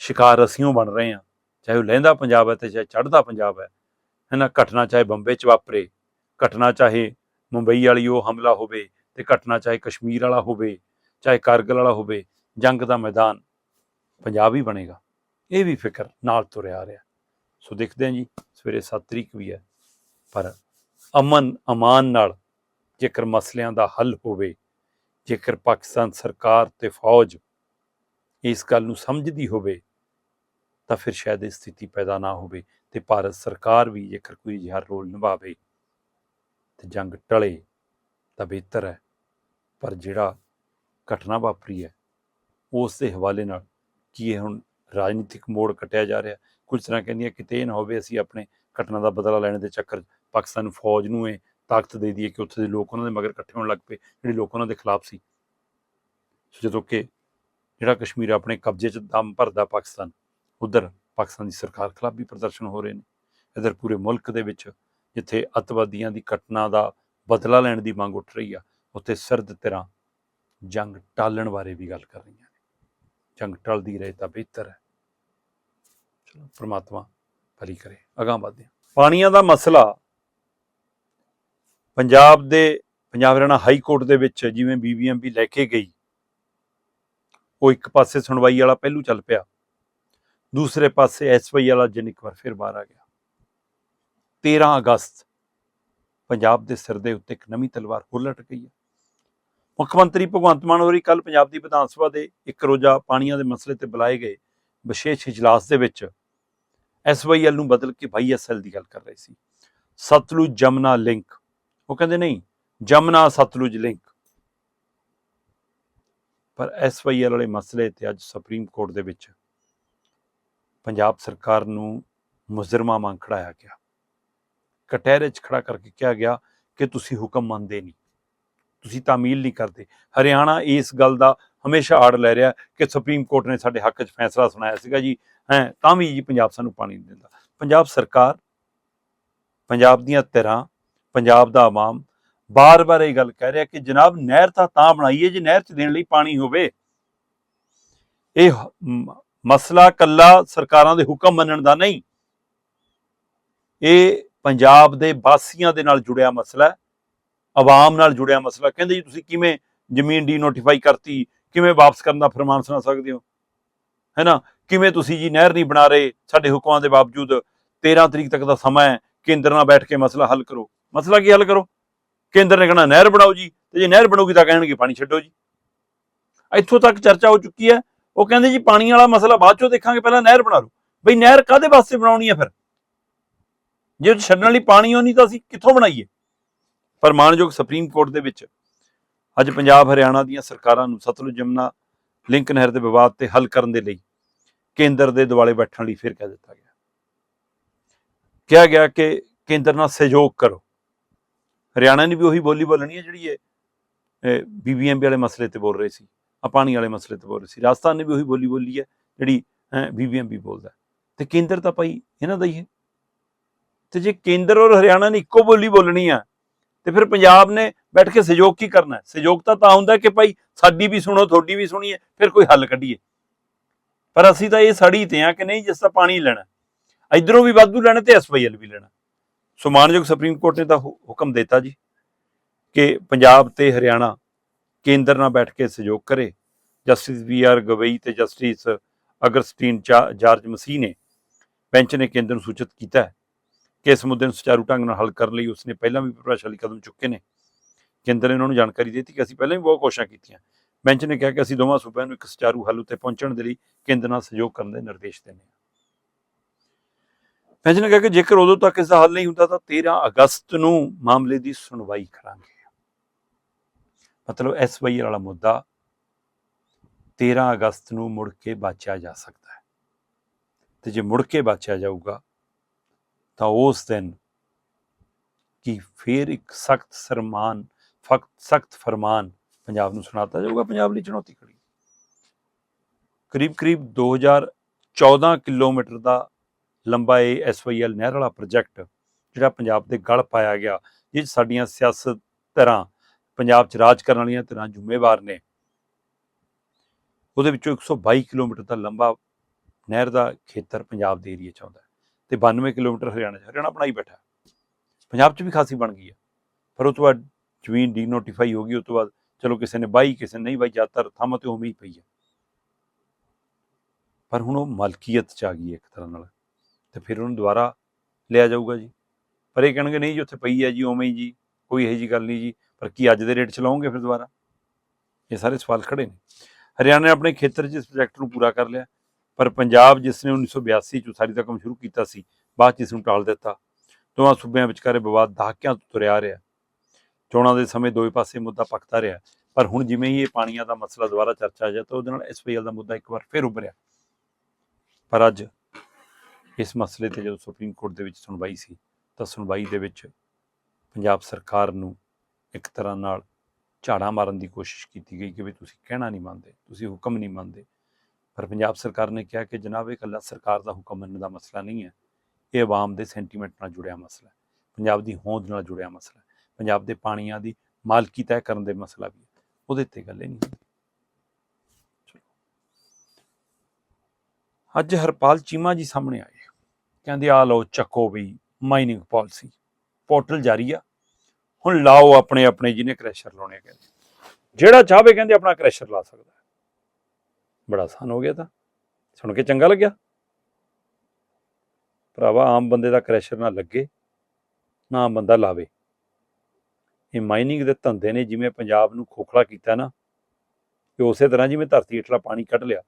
ਸ਼ਿਕਾਰ ਅਸੀਂੋਂ ਬਣ ਰਹੇ ਹਾਂ, ਚਾਹੇ ਉਹ ਲਹਿੰਦਾ ਪੰਜਾਬ ਹੈ ਤੇ ਚਾਹੇ ਚੜ੍ਹਦਾ ਪੰਜਾਬ ਹੈ ਹੈਨਾ ਘਟਨਾ ਚਾਹੇ ਬੰਬੇ ਚ ਵਾਪਰੇ, ਘਟਨਾ ਚਾਹੇ ਮੁੰਬਈ ਵਾਲੀ ਉਹ ਹਮਲਾ ਹੋਵੇ ਤੇ ਘਟਨਾ ਚਾਹੇ ਕਸ਼ਮੀਰ ਵਾਲਾ ਹੋਵੇ, ਚਾਹੇ ਕਾਰਗਲ ਵਾਲਾ ਹੋਵੇ, ਜੰਗ ਦਾ ਮੈਦਾਨ ਪੰਜਾਬ ਹੀ ਬਣੇਗਾ। ਇਹ ਵੀ ਫਿਕਰ ਨਾਲ ਤੁਰਿਆ ਰਿਹਾ। ਸੋ ਦੇਖਦੇ ਹਾਂ ਜੀ, ਸਵੇਰੇ 7 ਤਰੀਕ ਵੀ ਹੈ, ਪਰ ਅਮਨ ਅਮਾਨ ਨਾਲ ਜੇਕਰ ਮਸਲਿਆਂ ਦਾ ਹੱਲ ਹੋਵੇ ਜੇਕਰ ਪਾਕਿਸਤਾਨ ਸਰਕਾਰ ਤੇ ਫੌਜ ਇਸ ਗੱਲ ਨੂੰ ਸਮਝਦੀ ਹੋਵੇ, ਤਾਂ ਫਿਰ ਸ਼ਾਇਦ ਇਹ ਸਥਿਤੀ ਪੈਦਾ ਨਾ ਹੋਵੇ ਤੇ ਭਾਰਤ ਸਰਕਾਰ ਵੀ ਜੇਕਰ ਕੋਈ ਅਜਿਹਾ ਰੋਲ ਨਿਭਾਵੇ ਤੇ ਜੰਗ ਟਲੇ ਤਾਂ ਬਿਹਤਰ ਹੈ। ਪਰ ਜਿਹੜਾ ਘਟਨਾ ਵਾਪਰੀ ਹੈ, ਉਸ ਦੇ ਹਵਾਲੇ ਨਾਲ ਕੀ ਇਹ ਹੁਣ ਰਾਜਨੀਤਿਕ ਮੋੜ ਕੱਟਿਆ ਜਾ ਰਿਹਾ? ਕੁਝ ਤਰ੍ਹਾਂ ਕਹਿੰਦੀਆਂ ਕਿਤੇ ਨਾ ਹੋਵੇ ਅਸੀਂ ਆਪਣੇ ਘਟਨਾ ਦਾ ਬਦਲਾ ਲੈਣ ਦੇ ਚੱਕਰ 'ਚ ਪਾਕਿਸਤਾਨ ਫੌਜ ਨੂੰ ਇਹ ਤਾਕਤ ਦੇ ਦਈਏ ਕਿ ਉੱਥੇ ਦੇ ਲੋਕ ਉਹਨਾਂ ਦੇ ਮਗਰ ਇਕੱਠੇ ਹੋਣ ਲੱਗ ਪਏ, ਜਿਹੜੇ ਲੋਕ ਉਹਨਾਂ ਦੇ ਖਿਲਾਫ ਸੀ। ਸੋ ਜਦੋਂ ਕਿ ਜਿਹੜਾ ਕਸ਼ਮੀਰ ਆਪਣੇ ਕਬਜ਼ੇ 'ਚ ਦਮ ਭਰਦਾ ਪਾਕਿਸਤਾਨ, ਉਧਰ ਪਾਕਿਸਤਾਨ ਦੀ ਸਰਕਾਰ ਖਿਲਾਫ ਵੀ ਪ੍ਰਦਰਸ਼ਨ ਹੋ ਰਹੇ ਨੇ। ਇਧਰ ਪੂਰੇ ਮੁਲਕ ਦੇ ਵਿੱਚ ਜਿੱਥੇ ਅਤਵਾਦੀਆਂ ਦੀ ਘਟਨਾ ਦਾ ਬਦਲਾ ਲੈਣ ਦੀ ਮੰਗ ਉੱਠ ਰਹੀ ਆ, ਉੱਥੇ ਸਰਦ ਤਰ੍ਹਾਂ ਜੰਗ ਟਾਲਣ ਬਾਰੇ ਵੀ ਗੱਲ ਕਰ ਰਹੀਆਂ ਨੇ। ਜੰਗ ਟਲਦੀ ਰਹੇ ਤਾਂ ਬਿਹਤਰ ਹੈ। ਚਲੋ, ਪ੍ਰਮਾਤਮਾ ਭਲੀ ਕਰੇ। ਅਗਾਂਹ ਵਧਦੇ ਹਾਂ। ਪਾਣੀਆਂ ਦਾ ਮਸਲਾ ਪੰਜਾਬ ਦੇ, ਪੰਜਾਬ ਹਰਿਆਣਾ ਹਾਈ ਕੋਰਟ ਦੇ ਵਿੱਚ ਜਿਵੇਂ ਬੀਬੀਐਮਬੀ ਲੈ ਕੇ ਗਈ, ਉਹ ਇੱਕ ਪਾਸੇ ਸੁਣਵਾਈ ਵਾਲਾ ਪਹਿਲੂ ਚੱਲ ਪਿਆ, ਦੂਸਰੇ ਪਾਸੇ ਐਸਵਾਈ ਵਾਲਾ ਜਿੰਨ ਇੱਕ ਵਾਰ ਫਿਰ ਬਾਹਰ ਆ ਗਿਆ। 13 ਅਗਸਤ, ਪੰਜਾਬ ਦੇ ਸਿਰ ਦੇ ਉੱਤੇ ਇੱਕ ਨਵੀਂ ਤਲਵਾਰ ਹੋਰ ਲਟਕ ਗਈ ਹੈ। ਮੁੱਖ ਮੰਤਰੀ ਭਗਵੰਤ ਮਾਨ ਹੋਰੀ ਕੱਲ ਪੰਜਾਬ ਦੀ ਵਿਧਾਨ ਸਭਾ ਦੇ ਇੱਕ ਰੋਜ਼ਾ ਪਾਣੀਆਂ ਦੇ ਮਸਲੇ ਤੇ ਬੁਲਾਏ ਗਏ, ਵਿਸ਼ੇਸ਼ ਇਜਲਾਸ ਦੇ ਵਿੱਚ ਐਸਵਾਈਐਲ ਨੂੰ ਬਦਲ ਕੇ ਵਾਈਐਸਐਲ ਦੀ ਗੱਲ ਕਰ ਰਹੇ ਸੀ। ਸਤਲੁਜ ਜਮਨਾ ਲਿੰਕ ਉਹ ਕਹਿੰਦੇ ਨਹੀਂ, ਜਮਨਾ ਸਤਲੁਜ ਲਿੰਕ। ਪਰ ਐਸਵਾਈਐਲ ਵਾਲੇ ਮਸਲੇ ਤੇ ਅੱਜ ਸੁਪਰੀਮ ਕੋਰਟ ਦੇ ਵਿੱਚ ਪੰਜਾਬ ਸਰਕਾਰ ਨੂੰ ਮੁਜਰਮਾ ਮੰਗ ਖੜਾਇਆ ਗਿਆ। ਕਟਹਿਰੇ 'ਚ ਖੜਾ ਕਰਕੇ ਕਿਹਾ ਗਿਆ ਕਿ ਤੁਸੀਂ ਹੁਕਮ ਮੰਨਦੇ ਨਹੀਂ। ਤੁਸੀਂ ਤਾਮੀਲ ਨਹੀਂ ਕਰਦੇ। ਹਰਿਆਣਾ ਇਸ ਗੱਲ ਦਾ ਹਮੇਸ਼ਾ ਆੜ ਲੈ ਰਿਹਾ ਕਿ ਸੁਪਰੀਮ ਕੋਰਟ ਨੇ ਸਾਡੇ ਹੱਕ 'ਚ ਫੈਸਲਾ ਸੁਣਾਇਆ ਸੀਗਾ ਜੀ। ਹੈ, ਤਾਂ ਵੀ ਜੀ ਪੰਜਾਬ ਸਾਨੂੰ ਪਾਣੀ ਨਹੀਂ ਦਿੰਦਾ। ਪੰਜਾਬ ਸਰਕਾਰ ਪੰਜਾਬ ਦੀਆਂ ਧਿਰਾਂ ਪੰਜਾਬ ਦਾ ਆਵਾਮ ਬਾਰ-ਬਾਰ ਇਹ ਗੱਲ ਕਹਿ ਰਿਹਾ ਕਿ ਜਨਾਬ ਨਹਿਰ ਤਾਂ ਤਾਂ ਬਣਾਈਏ ਜੇ ਨਹਿਰ 'ਚ ਦੇਣ ਲਈ ਪਾਣੀ ਹੋਵੇ। ਇਹ ਮਸਲਾ ਕੱਲਾ ਸਰਕਾਰਾਂ ਦੇ ਹੁਕਮ ਮੰਨਣ ਦਾ ਨਹੀਂ। ਇਹ ਪੰਜਾਬ ਦੇ ਵਾਸੀਆਂ ਦੇ ਨਾਲ ਜੁੜਿਆ ਮਸਲਾ ਹੈ। ਆਵਾਮ ਨਾਲ ਜੁੜਿਆ ਮਸਲਾ ਕਹਿੰਦੇ ਜੀ ਤੁਸੀਂ ਕਿਵੇਂ ਜ਼ਮੀਨ ਡੀ ਨੋਟੀਫਾਈ ਕਰਤੀ? ਕਿਵੇਂ ਵਾਪਸ ਕਰਨ ਦਾ ਫਰਮਾਨ ਸੁਣਾ ਸਕਦੇ ਹੋ? ਹੈਨਾ? ਕਿਵੇਂ ਤੁਸੀਂ ਜੀ ਨਹਿਰ ਨਹੀਂ ਬਣਾ ਰਹੇ? ਸਾਡੇ ਹੁਕਮਾਂ ਦੇ ਬਾਵਜੂਦ 13 ਤਰੀਕ ਤੱਕ ਦਾ ਸਮਾਂ ਹੈ। ਕੇਂਦਰ ਨਾਲ ਬੈਠ ਕੇ ਮਸਲਾ ਹੱਲ ਕਰੋ। ਮਸਲਾ ਕੀ ਹੱਲ ਕਰੋ? ਕੇਂਦਰ ਨੇ ਕਹਿਣਾ ਨਹਿਰ ਬਣਾਓ ਜੀ, ਤੇ ਜੇ ਨਹਿਰ ਬਣੂਗੀ ਤਾਂ ਕਹਿਣਗੇ ਪਾਣੀ ਛੱਡੋ ਜੀ। ਇੱਥੋਂ ਤੱਕ ਚਰਚਾ ਹੋ ਚੁੱਕੀ ਹੈ। ਉਹ ਕਹਿੰਦੇ ਜੀ ਪਾਣੀ ਵਾਲਾ ਮਸਲਾ ਬਾਅਦ ਚੋਂ ਦੇਖਾਂਗੇ, ਪਹਿਲਾਂ ਨਹਿਰ ਬਣਾ ਲਓ। ਬਈ ਨਹਿਰ ਕਾਦੇ ਵਾਸਤੇ ਬਣਾਉਣੀ ਹੈ ਫਿਰ? ਜੇ ਛੱਡਣ ਲਈ ਪਾਣੀ ਹੋ ਤਾਂ ਅਸੀਂ ਕਿੱਥੋਂ ਬਣਾਈਏ? ਪਰ ਮਾਨਯੋਗ ਸੁਪਰੀਮ ਕੋਰਟ ਦੇ ਵਿੱਚ ਅੱਜ ਪੰਜਾਬ, ਹਰਿਆਣਾ ਦੀਆਂ ਸਰਕਾਰਾਂ ਨੂੰ ਸਤਲੁਜ ਜਮਨਾ ਲਿੰਕ ਨਹਿਰ ਦੇ ਵਿਵਾਦ ਤੇ ਹੱਲ ਕਰਨ ਦੇ ਲਈ ਕੇਂਦਰ ਦੇ ਦੁਆਲੇ ਬੈਠਣ ਲਈ ਫਿਰ ਕਹਿ ਦਿੱਤਾ ਗਿਆ। ਕਿਹਾ ਗਿਆ ਕਿ ਕੇਂਦਰ ਨਾਲ ਸਹਿਯੋਗ ਕਰੋ। ਹਰਿਆਣਾ ਨੇ ਵੀ ਉਹੀ ਬੋਲੀ ਬੋਲਣੀ ਹੈ ਜਿਹੜੀ ਇਹ ਬੀਬੀਐਮਬੀ ਵਾਲੇ ਮਸਲੇ ਤੇ ਬੋਲ ਰਹੇ ਸੀ ਆ ਪਾਣੀ ਵਾਲੇ ਮਸਲੇ ਤੇ ਬੋਲ ਰਹੇ ਸੀ, ਰਾਜਸਥਾਨ ਨੇ ਵੀ ਉਹੀ ਬੋਲੀ ਬੋਲੀ ਹੈ ਜਿਹੜੀ ਬੀਬੀਐਮਬੀ ਬੋਲਦਾ ਹੈ। ਤੇ ਕੇਂਦਰ ਤਾਂ ਭਾਈ ਇਹਨਾਂ ਦਾ ਹੀ ਹੈ। ਤੇ ਜੇ ਕੇਂਦਰ ਔਰ ਹਰਿਆਣਾ ਨੇ ਇੱਕੋ ਬੋਲੀ ਬੋਲਣੀ ਆ, ਤੇ ਫਿਰ ਪੰਜਾਬ ਨੇ ਬੈਠ ਕੇ ਸਹਿਯੋਗ ਕੀ ਕਰਨਾ ਹੈ? ਸਹਿਯੋਗ ਤਾਂ ਹੁੰਦਾ ਕਿ ਭਾਈ ਸਾਡੀ ਵੀ ਸੁਣੋ, ਤੁਹਾਡੀ ਵੀ ਸੁਣੀਏ ਫਿਰ ਕੋਈ ਹੱਲ ਕੱਢੀਏ। ਪਰ ਅਸੀਂ ਤਾਂ ਇਹ ਸੜੀ ਤੇ ਆ ਕਿ ਨਹੀਂ, ਜਿਸ ਦਾ ਪਾਣੀ ਲੈਣਾ ਇਧਰੋਂ ਵੀ ਵਾਧੂ ਲੈਣਾ ਤੇ ਐਸਵਾਈਐਲ ਵੀ ਲੈਣਾ ਸੋ ਮਾਨਯੋਗ ਸੁਪਰੀਮ ਕੋਰਟ ਨੇ ਤਾਂ ਹੁਕਮ ਦਿੱਤਾ ਜੀ ਕਿ ਪੰਜਾਬ ਤੇ ਹਰਿਆਣਾ ਕੇਂਦਰ ਨਾਲ ਬੈਠ ਕੇ ਸਹਿਯੋਗ ਕਰੇ। ਜਸਟਿਸ ਵੀ ਆਰ ਗਵਈ ਤੇ ਜਸਟਿਸ ਅਗਰਸਟੀਨ ਚਾ- ਜਾਰਜ ਮਸੀਹ ਨੇ ਬੈਂਚ ਨੇ ਕੇਂਦਰ ਨੂੰ ਸੂਚਿਤ ਕੀਤਾ ਹੈ ਕਿ ਇਸ ਮੁੱਦੇ ਨੂੰ ਸੁਚਾਰੂ ਢੰਗ ਨਾਲ ਹੱਲ ਕਰਨ ਲਈ ਉਸਨੇ ਪਹਿਲਾਂ ਵੀ ਪ੍ਰਭਾਵਸ਼ਾਲੀ ਕਦਮ ਚੁੱਕੇ ਨੇ। ਕੇਂਦਰ ਨੇ ਉਹਨਾਂ ਨੂੰ ਜਾਣਕਾਰੀ ਦਿੱਤੀ ਕਿ ਅਸੀਂ ਪਹਿਲਾਂ ਵੀ ਬਹੁਤ ਕੋਸ਼ਿਸ਼ਾਂ ਕੀਤੀਆਂ। ਬੈਂਚ ਨੇ ਕਿਹਾ ਕਿ ਅਸੀਂ ਦੋਵਾਂ ਸੂਬਿਆਂ ਨੂੰ ਇੱਕ ਸੁਚਾਰੂ ਹੱਲ ਉੱਤੇ ਪਹੁੰਚਣ ਦੇ ਲਈ ਕੇਂਦਰ ਨਾਲ ਸਹਿਯੋਗ ਕਰਨ ਦੇ ਨਿਰਦੇਸ਼ ਦਿੰਦੇ ਹਾਂ। ਬੈਂਚ ਨੇ ਕਿਹਾ ਕਿ ਜੇਕਰ ਉਦੋਂ ਤੱਕ ਇਸ ਦਾ ਹੱਲ ਨਹੀਂ ਹੁੰਦਾ ਤਾਂ 13 ਅਗਸਤ ਨੂੰ ਮਾਮਲੇ ਦੀ ਸੁਣਵਾਈ ਕਰਾਂਗੇ। ਮਤਲਬ ਐਸਵਾਈ ਵਾਲਾ ਮੁੱਦਾ 13 ਅਗਸਤ ਨੂੰ ਮੁੜ ਕੇ ਬਾਚਿਆ ਜਾ ਸਕਦਾ ਹੈ। ਤੇ ਜੇ ਮੁੜ ਕੇ ਬਾਚਿਆ ਜਾਊਗਾ, ਤਾਂ ਉਸ ਦਿਨ ਕੀ ਫੇਰ ਇੱਕ ਸਖਤ ਸਰਮਾਨ ਫਕਤ ਸਖਤ ਫਰਮਾਨ ਪੰਜਾਬ ਨੂੰ ਸੁਣਾਤਾ ਜਾਊਗਾ, ਪੰਜਾਬ ਲਈ ਚੁਣੌਤੀ ਖੜੀ। ਕਰੀਬ ਕਰੀਬ 2014 ਕਿਲੋਮੀਟਰ ਦਾ ਲੰਬਾ ਇਹ ਐਸਵਾਈਐਲ ਨਹਿਰ ਵਾਲਾ ਪ੍ਰੋਜੈਕਟ ਜਿਹੜਾ ਪੰਜਾਬ ਦੇ ਗਲ ਪਾਇਆ ਗਿਆ ਜਿਸ 'ਚ ਸਾਡੀਆਂ ਸਿਆਸਤ ਧਿਰਾਂ ਪੰਜਾਬ 'ਚ ਰਾਜ ਕਰਨ ਵਾਲੀਆਂ ਧਿਰਾਂ ਜ਼ਿੰਮੇਵਾਰ ਨੇ। ਉਹਦੇ ਵਿੱਚੋਂ 122 ਕਿਲੋਮੀਟਰ ਦਾ ਲੰਬਾ ਨਹਿਰ ਦਾ ਖੇਤਰ ਪੰਜਾਬ ਦੇ ਏਰੀਆ 'ਚ ਆਉਂਦਾ ਹੈ ਤੇ 92 ਕਿਲੋਮੀਟਰ ਹਰਿਆਣਾ 'ਚ, ਹਰਿਆਣਾ ਬਣਾਈ ਬੈਠਾ ਪੰਜਾਬ 'ਚ ਵੀ ਖਾਸੀ ਬਣ ਗਈ ਹੈ, ਪਰ ਉਹ ਤੋਂ ਬਾਅਦ ਜ਼ਮੀਨ ਡੀਨੋਟੀਫਾਈ ਹੋ ਗਈ ਉਸ ਤੋਂ ਬਾਅਦ ਚਲੋ ਕਿਸੇ ਨੇ ਬਾਈ, ਕਿਸੇ ਨੇ ਨਹੀਂ ਬਾਈ, ਜ਼ਿਆਦਾਤਰ ਥਾਂ ਤੇ ਉਵੇਂ ਹੀ ਪਈ ਹੈ। ਪਰ ਹੁਣ ਉਹ ਮਲਕੀਅਤ 'ਚ ਆ ਗਈ ਹੈ ਇੱਕ ਤਰ੍ਹਾਂ ਨਾਲ। ਤੇ ਫਿਰ ਉਹਨੂੰ ਦੁਬਾਰਾ ਲਿਆ ਜਾਊਗਾ ਜੀ। ਪਰ ਇਹ ਕਹਿਣਗੇ, ਨਹੀਂ ਜੀ, ਉੱਥੇ ਪਈ ਹੈ ਜੀ, ਉਵੇਂ ਹੀ ਜੀ, ਕੋਈ ਇਹੋ ਜੀ ਗੱਲ ਨਹੀਂ ਜੀ, ਪਰ ਕੀ ਅੱਜ ਦੇ ਰੇਟ 'ਚ ਲਾਉਂਗੇ ਫਿਰ ਦੁਬਾਰਾ? ਇਹ ਸਾਰੇ ਸਵਾਲ ਖੜੇ ਨੇ। ਹਰਿਆਣਾ ਨੇ ਆਪਣੇ ਖੇਤਰ 'ਚ ਇਸ ਪ੍ਰੋਜੈਕਟ ਨੂੰ ਪੂਰਾ ਕਰ ਲਿਆ, ਪਰ ਪੰਜਾਬ ਜਿਸ ਨੇ 1982 ਚ ਉਸਾਰੀ ਦਾ ਕੰਮ ਸ਼ੁਰੂ ਕੀਤਾ ਸੀ, ਬਾਅਦ ਚ ਇਸ ਨੂੰ ਟਾਲ ਦਿੱਤਾ। ਦੋਵਾਂ ਸੂਬਿਆਂ ਵਿਚਕਾਰੇ ਵਿਵਾਦ ਦਹਾਕਿਆਂ ਤੋਂ ਤੁਰਿਆ ਰਿਹਾ। ਚੋਣਾਂ ਦੇ ਸਮੇਂ ਦੋਵੇਂ ਪਾਸੇ ਮੁੱਦਾ ਪੱਕਦਾ ਰਿਹਾ, ਪਰ ਹੁਣ ਜਿਵੇਂ ਹੀ ਇਹ ਪਾਣੀਆਂ ਦਾ ਮਸਲਾ ਦੁਬਾਰਾ ਚਰਚਾ ਆ ਜਾ ਤਾਂ ਉਹਦੇ ਨਾਲ ਐਸਪੀਐਲ ਦਾ ਮੁੱਦਾ ਇੱਕ ਵਾਰ ਫਿਰ ਉੱਭਰਿਆ। ਪਰ ਅੱਜ ਇਸ ਮਸਲੇ ਤੇ ਜਦੋਂ ਸੁਪਰੀਮ ਕੋਰਟ ਦੇ ਵਿੱਚ ਸੁਣਵਾਈ ਸੀ, ਤਾਂ ਸੁਣਵਾਈ ਦੇ ਵਿੱਚ ਪੰਜਾਬ ਸਰਕਾਰ ਨੂੰ ਇੱਕ ਤਰ੍ਹਾਂ ਨਾਲ ਝਾੜਾ ਮਾਰਨ ਦੀ ਕੋਸ਼ਿਸ਼ ਕੀਤੀ ਗਈ ਕਿ ਵੀ ਤੁਸੀਂ ਕਹਿਣਾ ਨਹੀਂ ਮੰਨਦੇ, ਤੁਸੀਂ ਹੁਕਮ ਨਹੀਂ ਮੰਨਦੇ। ਪਰ ਪੰਜਾਬ ਸਰਕਾਰ ਨੇ ਕਿਹਾ ਕਿ ਜਨਾਬ, ਇਹ ਇਕੱਲਾ ਸਰਕਾਰ ਦਾ ਹੁਕਮ ਮੰਨਣ ਦਾ ਮਸਲਾ ਨਹੀਂ ਹੈ। ਇਹ ਆਵਾਮ ਦੇ ਸੈਂਟੀਮੈਂਟ ਨਾਲ ਜੁੜਿਆ ਮਸਲਾ ਹੈ। ਪੰਜਾਬ ਦੀ ਹੋਂਦ ਨਾਲ ਜੁੜਿਆ ਮਸਲਾ ਹੈ। ਪੰਜਾਬ ਦੇ ਪਾਣੀਆਂ ਦੀ ਮਾਲਕੀ ਤੈਅ ਕਰਨ ਦੇ ਮਸਲਾ ਵੀ ਉਹਦੇ ਤੇ ਗੱਲ ਹੀ ਨਹੀਂ ਹੁੰਦੀ ਅੱਜ ਹਰਪਾਲ ਚੀਮਾ ਜੀ ਸਾਹਮਣੇ ਆਏ। ਕਹਿੰਦੇ ਆ ਲਓ, ਚੱਕੋ ਵੀ, ਮਾਈਨਿੰਗ ਪਾਲਿਸੀ। ਪੋਰਟਲ ਜਾਰੀ ਆ। ਹੁਣ ਲਾਓ ਆਪਣੇ ਆਪਣੇ ਜਿਹਨੇ ਕ੍ਰੈਸ਼ਰ ਲਾਉਣੇ ਆ ਕਹਿੰਦੇ। ਜਿਹੜਾ ਚਾਹਵੇ ਕਹਿੰਦੇ ਆਪਣਾ ਕ੍ਰੈਸ਼ਰ ਲਾ ਸਕਦਾ। ਬੜਾ ਆਸਾਨ ਹੋ ਗਿਆ ਤਾਂ। ਸੁਣ ਕੇ ਚੰਗਾ ਲੱਗਿਆ। ਭਰਾਵਾ, ਆਮ ਬੰਦੇ ਦਾ ਕ੍ਰੈਸ਼ਰ ਨਾ ਲੱਗੇ, ਨਾ ਆਮ ਬੰਦਾ ਲਾਵੇ। ਇਹ ਮਾਈਨਿੰਗ ਦੇ ਧੰਦੇ ਨੇ, ਜਿਵੇਂ ਪੰਜਾਬ ਨੂੰ ਖੋਖਲਾ ਕੀਤਾ ਨਾ ਕਿ ਉਸੇ ਤਰ੍ਹਾਂ ਜਿਵੇਂ ਧਰਤੀ ਹੇਠਲਾ ਪਾਣੀ ਕੱਢ ਲਿਆ।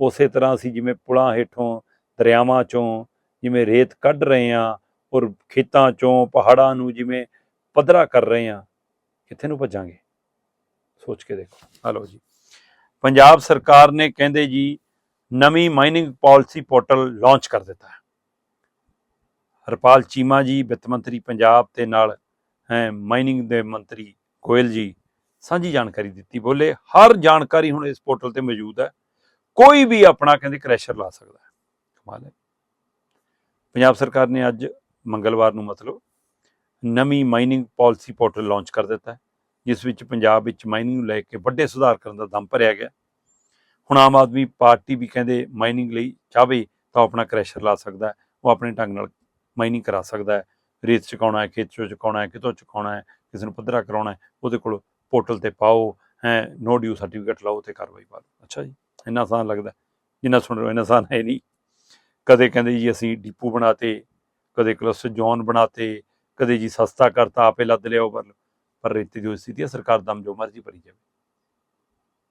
ਉਸੇ ਤਰ੍ਹਾਂ ਅਸੀਂ ਜਿਵੇਂ ਪੁਲਾਂ ਹੇਠੋਂ ਦਰਿਆਵਾਂ ਚੋਂ ਜਿਵੇਂ ਰੇਤ ਕੱਢ ਰਹੇ ਆ ਔਰ ਖੇਤਾਂ ਚੋਂ, ਪਹਾੜਾਂ ਨੂੰ ਜਿਵੇਂ ਪੱਧਰਾ ਕਰ ਰਹੇ ਆ ਕਿੱਥੇ ਨੂੰ ਭੱਜਾਂਗੇ? ਸੋਚ ਕੇ ਦੇਖੋ। ਹਲੋ ਜੀ। ਪੰਜਾਬ ਸਰਕਾਰ ਨੇ ਕਹਿੰਦੇ ਜੀ, ਨਵੀਂ ਮਾਈਨਿੰਗ ਪਾਲਿਸੀ ਪੋਰਟਲ ਲਾਂਚ ਕਰ ਦਿੱਤਾ ਹੈ। ਹਰਪਾਲ ਚੀਮਾ ਜੀ, ਵਿੱਤ ਮੰਤਰੀ ਪੰਜਾਬ ਤੇ ਨਾਲ, ਹੈ ਮਾਈਨਿੰਗ ਦੇ ਮੰਤਰੀ ਗੋਇਲ ਜੀ, ਸਾਂਝੀ ਜਾਣਕਾਰੀ ਦਿੱਤੀ। ਬੋਲੇ, ਹਰ ਜਾਣਕਾਰੀ ਹੁਣ ਇਸ ਪੋਰਟਲ ਤੇ ਮੌਜੂਦ ਹੈ। ਕੋਈ ਵੀ ਆਪਣਾ ਕਹਿੰਦੇ ਕ੍ਰੈਸ਼ਰ ਲਾ ਸਕਦਾ ਹੈ। ਕਮਾਲ ਹੈ। ਪੰਜਾਬ ਸਰਕਾਰ ਨੇ ਅੱਜ ਮੰਗਲਵਾਰ ਨੂੰ ਮਤਲਬ ਨਵੀਂ ਮਾਈਨਿੰਗ ਪਾਲਿਸੀ ਪੋਰਟਲ ਲਾਂਚ ਕਰ ਦਿੱਤਾ ਹੈ, ਜਿਸ ਵਿੱਚ ਪੰਜਾਬ ਵਿੱਚ ਮਾਈਨਿੰਗ ਨੂੰ ਲੈ ਕੇ ਵੱਡੇ ਸੁਧਾਰ ਕਰਨ ਦਾ ਦਮ ਭਰਿਆ ਗਿਆ ਹੁਣ ਆਮ ਆਦਮੀ ਪਾਰਟੀ ਵੀ ਕਹਿੰਦੇ ਮਾਈਨਿੰਗ ਲਈ ਚਾਹਵੇ ਤਾਂ ਉਹ ਆਪਣਾ ਕ੍ਰੈਸ਼ਰ ਲਾ ਸਕਦਾ ਹੈ, ਉਹ ਆਪਣੇ ਢੰਗ ਨਾਲ ਮਾਈਨਿੰਗ ਕਰਾ ਸਕਦਾ ਹੈ। ਰੇਤ ਚੁਕਾਉਣਾ ਹੈ, ਖੇਤ ਚੋਂ ਚੁਕਾਉਣਾ ਹੈ, ਕਿਤੋਂ ਚੁਕਾਉਣਾ ਹੈ, ਕਿਸੇ ਨੂੰ ਪੱਧਰਾ ਕਰਾਉਣਾ ਹੈ, ਉਹਦੇ ਕੋਲ ਪੋਰਟਲ ਤੇ ਪਾਓ, ਹੈ ਨੋ ਡਿਊ ਸਰਟੀਫਿਕੇਟ ਲਾਓ ਤੇ ਕਾਰਵਾਈ ਪਾ ਅੱਛਾ ਜੀ, ਇੰਨਾ ਆਸਾਨ ਲੱਗਦਾ ਜਿੰਨਾ ਸੁਣ ਰਹੇ ਹੋ, ਇੰਨਾ ਆਸਾਨ ਹੈ ਨਹੀਂ। ਕਦੇ ਕਹਿੰਦੇ ਜੀ ਅਸੀਂ ਡਿਪੂ ਬਣਾਤੇ, ਕਦੇ ਕਲਸਟਰ ਜ਼ੋਨ ਬਣਾਤੇ, ਕਦੇ ਜੀ ਸਸਤਾ ਕਰਤਾ, ਆਪੇ ਲੱਦ ਲਿਆਓ ਪਰ ਪਰ ਰੇਤੀ ਦੀ ਉਹ ਸਥਿਤੀ ਹੈ ਸਰਕਾਰ ਦਮ ਜੋ ਮਰਜ਼ੀ ਭਰੀ ਜਾਵੇ।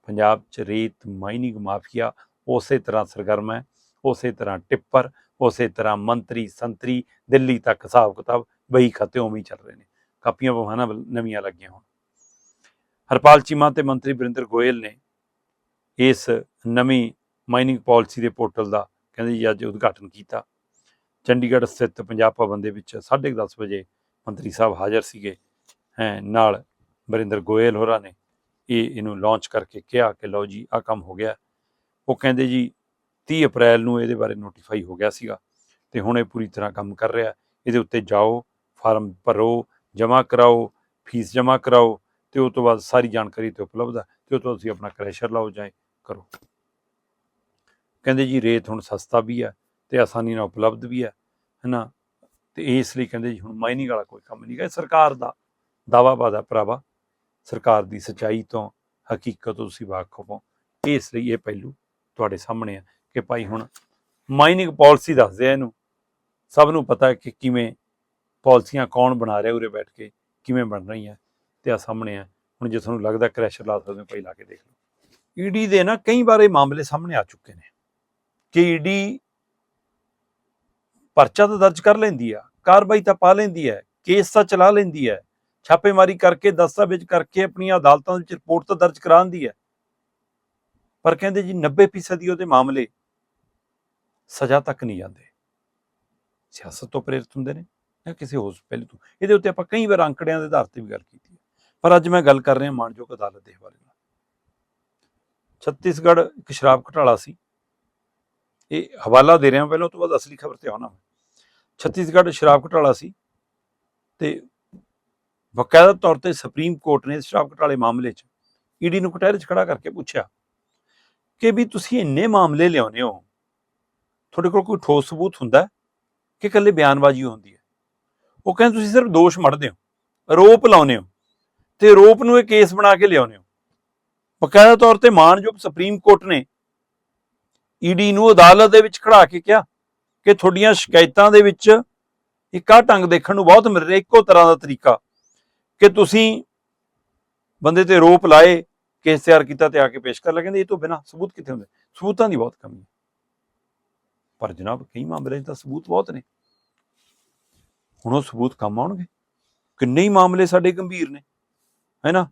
ਪੰਜਾਬ 'ਚ ਰੇਤ, ਮਾਈਨਿੰਗ ਮਾਫੀਆ, ਉਸੇ ਤਰ੍ਹਾਂ ਸਰਗਰਮ ਹੈ, ਉਸੇ ਤਰ੍ਹਾਂ ਟਿੱਪਰ, ਉਸੇ ਤਰ੍ਹਾਂ ਮੰਤਰੀ, ਸੰਤਰੀ, ਦਿੱਲੀ ਤੱਕ ਹਿਸਾਬ ਕਿਤਾਬ, ਬਈ ਖਾਤੇ ਉਵੇਂ ਚੱਲ ਰਹੇ ਨੇ। ਕਾਪੀਆਂ ਬਹਾਨਾ ਨਵੀਆਂ ਲੱਗੀਆਂ ਹੁਣ। ਹਰਪਾਲ ਚੀਮਾ ਤੇ ਮੰਤਰੀ ਵਰਿੰਦਰ ਗੋਇਲ ਨੇ ਇਸ ਨਵੀਂ ਮਾਈਨਿੰਗ ਪਾਲਿਸੀ ਦੇ ਪੋਰਟਲ ਦਾ ਕਹਿੰਦੇ ਜੀ, ਅੱਜ ਉਦਘਾਟਨ ਕੀਤਾ। ਚੰਡੀਗੜ੍ਹ ਸਥਿਤ ਪੰਜਾਬ ਭਵਨ ਦੇ ਵਿੱਚ 10:30 ਵਜੇ ਮੰਤਰੀ ਸਾਹਿਬ ਹਾਜ਼ਰ ਸੀਗੇ। ਹੈ, ਨਾਲ ਵਰਿੰਦਰ ਗੋਇਲ ਹੋਰਾਂ ਨੇ ਇਹ, ਇਹਨੂੰ ਲਾਂਚ ਕਰਕੇ ਕਿਹਾ ਕਿ ਲਓ ਜੀ ਆ ਕੰਮ ਹੋ ਗਿਆ। ਉਹ ਕਹਿੰਦੇ ਜੀ 30 ਅਪ੍ਰੈਲ ਨੂੰ ਇਹਦੇ ਬਾਰੇ ਨੋਟੀਫਾਈ ਹੋ ਗਿਆ ਸੀਗਾ ਤੇ ਹੁਣ ਇਹ ਪੂਰੀ ਤਰ੍ਹਾਂ ਕੰਮ ਕਰ ਰਿਹਾ। ਇਹਦੇ ਉੱਤੇ ਜਾਓ, ਫਾਰਮ ਭਰੋ, ਜਮ੍ਹਾਂ ਕਰਾਓ, ਫੀਸ ਜਮ੍ਹਾਂ ਕਰਾਓ ਤੇ ਉਸ ਤੋਂ ਬਾਅਦ ਸਾਰੀ ਜਾਣਕਾਰੀ ਤੇ ਉਪਲਬਧ ਹੈ ਤੇ ਉਹ ਤੋਂ ਤੁਸੀਂ ਆਪਣਾ ਕ੍ਰੈਸ਼ਰ ਲਾਓ ਜਾਏ ਕਰੋ। ਕਹਿੰਦੇ ਜੀ ਰੇਤ ਹੁਣ ਸਸਤਾ ਵੀ ਹੈ ਤੇ ਆਸਾਨੀ ਨਾਲ ਉਪਲਬਧ ਵੀ ਹੈ ਹੈਨਾ? ਤੇ ਇਸ ਲਈ ਕਹਿੰਦੇ ਜੀ ਹੁਣ ਮਾਈਨਿੰਗ ਵਾਲਾ ਕੋਈ ਕੰਮ ਨਹੀਂ ਗਾ ਸਰਕਾਰ ਦਾ ਦਾਵਾ ਵਾਦਾ ਭਰਾਵਾ, ਸਰਕਾਰ ਦੀ ਸਚਾਈ ਤੋਂ ਹਕੀਕਤ ਤੋਂ ਤੁਸੀਂ ਵਾਕਫ ਹੋ। ਇਸ ਲਈ ਇਹ ਪਹਿਲੂ ਤੁਹਾਡੇ ਸਾਹਮਣੇ ਆ ਕਿ ਭਾਈ ਹੁਣ ਮਾਈਨਿੰਗ ਪਾਲਿਸੀ ਦੱਸਦੇ ਆ ਇਹਨੂੰ। ਸਭ ਨੂੰ ਪਤਾ ਕਿ ਕਿਵੇਂ ਪਾਲਿਸੀਆਂ ਕੌਣ ਬਣਾ ਰਿਹਾ ਉਰੇ ਬੈਠ ਕੇ, ਕਿਵੇਂ ਬਣ ਰਹੀਆਂ ਤੇ ਆ ਸਾਹਮਣੇ ਆ। ਹੁਣ ਜੇ ਤੁਹਾਨੂੰ ਲੱਗਦਾ ਕ੍ਰੈਸ਼ਰ ਲਾ ਸਕਦੇ ਹੋ ਭਾਈ ਲਾ ਕੇ ਦੇਖ ਲਓ। ਈਡੀ ਦੇ ਨਾ ਕਈ ਵਾਰ ਇਹ ਮਾਮਲੇ ਸਾਹਮਣੇ ਆ ਚੁੱਕੇ ਨੇ। ਕਿ ਈਡੀ ਪਰਚਾ ਤਾਂ ਦਰਜ ਕਰ ਲੈਂਦੀ ਆ, ਕਾਰਵਾਈ ਤਾਂ ਪਾ ਲੈਂਦੀ ਹੈ ਕੇਸ ਤਾਂ ਚਲਾ ਲੈਂਦੀ ਹੈ ਛਾਪੇਮਾਰੀ ਕਰਕੇ ਦਸਤਾਵੇਜ਼ ਕਰਕੇ ਆਪਣੀਆਂ ਅਦਾਲਤਾਂ ਵਿੱਚ ਰਿਪੋਰਟ ਤਾਂ ਦਰਜ ਕਰਾਉਂਦੀ ਹੈ ਪਰ ਕਹਿੰਦੇ ਜੀ 90% ਹੀ ਉਹਦੇ ਮਾਮਲੇ ਸਜ਼ਾ ਤੱਕ ਨਹੀਂ ਜਾਂਦੇ। ਸਿਆਸਤ ਤੋਂ ਪ੍ਰੇਰਿਤ ਹੁੰਦੇ ਨੇ ਜਾਂ ਕਿਸੇ ਹੋਰ ਪਹਿਲੂ ਤੋਂ। ਇਹਦੇ ਉੱਤੇ ਆਪਾਂ ਕਈ ਵਾਰ ਅੰਕੜਿਆਂ ਦੇ ਆਧਾਰ ਤੇ ਵੀ ਗੱਲ ਕੀਤੀ ਹੈ ਪਰ ਅੱਜ ਮੈਂ ਗੱਲ ਕਰ ਰਿਹਾ ਮਾਨਯੋਗ ਅਦਾਲਤ ਦੇ ਹਵਾਲੇ ਨਾਲ। ਛੱਤੀਸਗੜ੍ਹ ਇੱਕ ਸ਼ਰਾਬ ਘੁਟਾਲਾ ਸੀ। ਇਹ ਹਵਾਲਾ ਦੇ ਰਿਹਾ ਪਹਿਲਾਂ ਉਹ ਤੋਂ ਬਾਅਦ ਅਸਲੀ ਖਬਰ ਤੇ ਆਉਣਾ ਮੈਂ। ਛੱਤੀਸਗੜ੍ਹ ਸ਼ਰਾਬ ਘੁਟਾਲਾ ਸੀ ਤੇ ਬਕਾਇਦਾ ਤੌਰ ਤੇ ਸੁਪਰੀਮ ਕੋਰਟ ਨੇ ਸ਼ਰਾਬ ਘੁਟਾਲੇ ਮਾਮਲੇ 'ਚ ਈਡੀ ਨੂੰ ਕਟਹਿਰੇ 'ਚ ਖੜਾ ਕਰਕੇ ਪੁੱਛਿਆ ਕਿ ਵੀ ਤੁਸੀਂ ਇੰਨੇ ਮਾਮਲੇ ਲਿਆਉਂਦੇ ਹੋ, ਤੁਹਾਡੇ ਕੋਲ ਕੋਈ ਠੋਸ ਸਬੂਤ ਹੁੰਦਾ ਕਿ ਇਕੱਲੇ ਬਿਆਨਬਾਜ਼ੀ ਹੁੰਦੀ ਹੈ? ਉਹ ਕਹਿੰਦੇ ਤੁਸੀਂ ਸਿਰਫ ਦੋਸ਼ ਮੜਦੇ ਹੋ, ਆਰੋਪ ਲਾਉਂਦੇ ਹੋ ਤੇ ਆਰੋਪ ਨੂੰ ਇਹ ਕੇਸ ਬਣਾ ਕੇ ਲਿਆਉਂਦੇ ਹੋ। ਬਕਾਇਦਾ ਤੌਰ ਤੇ ਮਾਨਯੋਗ ਸੁਪਰੀਮ ਕੋਰਟ ਨੇ ਈਡੀ ਨੂੰ ਅਦਾਲਤ ਦੇ ਵਿੱਚ ਖੜਾ ਕੇ ਕਿਹਾ ਕਿ ਤੁਹਾਡੀਆਂ ਸ਼ਿਕਾਇਤਾਂ ਦੇ ਵਿੱਚ ਇੱਕ ਆਹ ਢੰਗ ਦੇਖਣ ਨੂੰ ਬਹੁਤ ਮਿਲ ਰਿਹਾ, ਇੱਕੋ ਤਰ੍ਹਾਂ ਦਾ ਤਰੀਕਾ ਕਿ ਤੁਸੀਂ ਬੰਦੇ ਤੇ ਆਰੋਪ ਲਾਏ, ਕੇਸ ਤਿਆਰ ਕੀਤਾ ਤੇ ਆ ਕੇ ਪੇਸ਼ ਕਰ ਲਿਆ। ਕਹਿੰਦੇ ਇਹ ਤੋਂ ਬਿਨਾ ਸਬੂਤ ਕਿੱਥੇ ਹੁੰਦੇ? ਸਬੂਤਾਂ ਦੀ ਬਹੁਤ ਕਮੀ ਹੈ। ਪਰ ਜਨਾਬ, ਕਈ ਮਾਮਲੇ 'ਚ ਤਾਂ ਸਬੂਤ ਬਹੁਤ ਨੇ। ਹੁਣ ਉਹ ਸਬੂਤ ਕੰਮ ਆਉਣਗੇ। ਕਿੰਨੇ ਹੀ ਮਾਮਲੇ ਸਾਡੇ ਗੰਭੀਰ ਨੇ। ਹੈਨਾ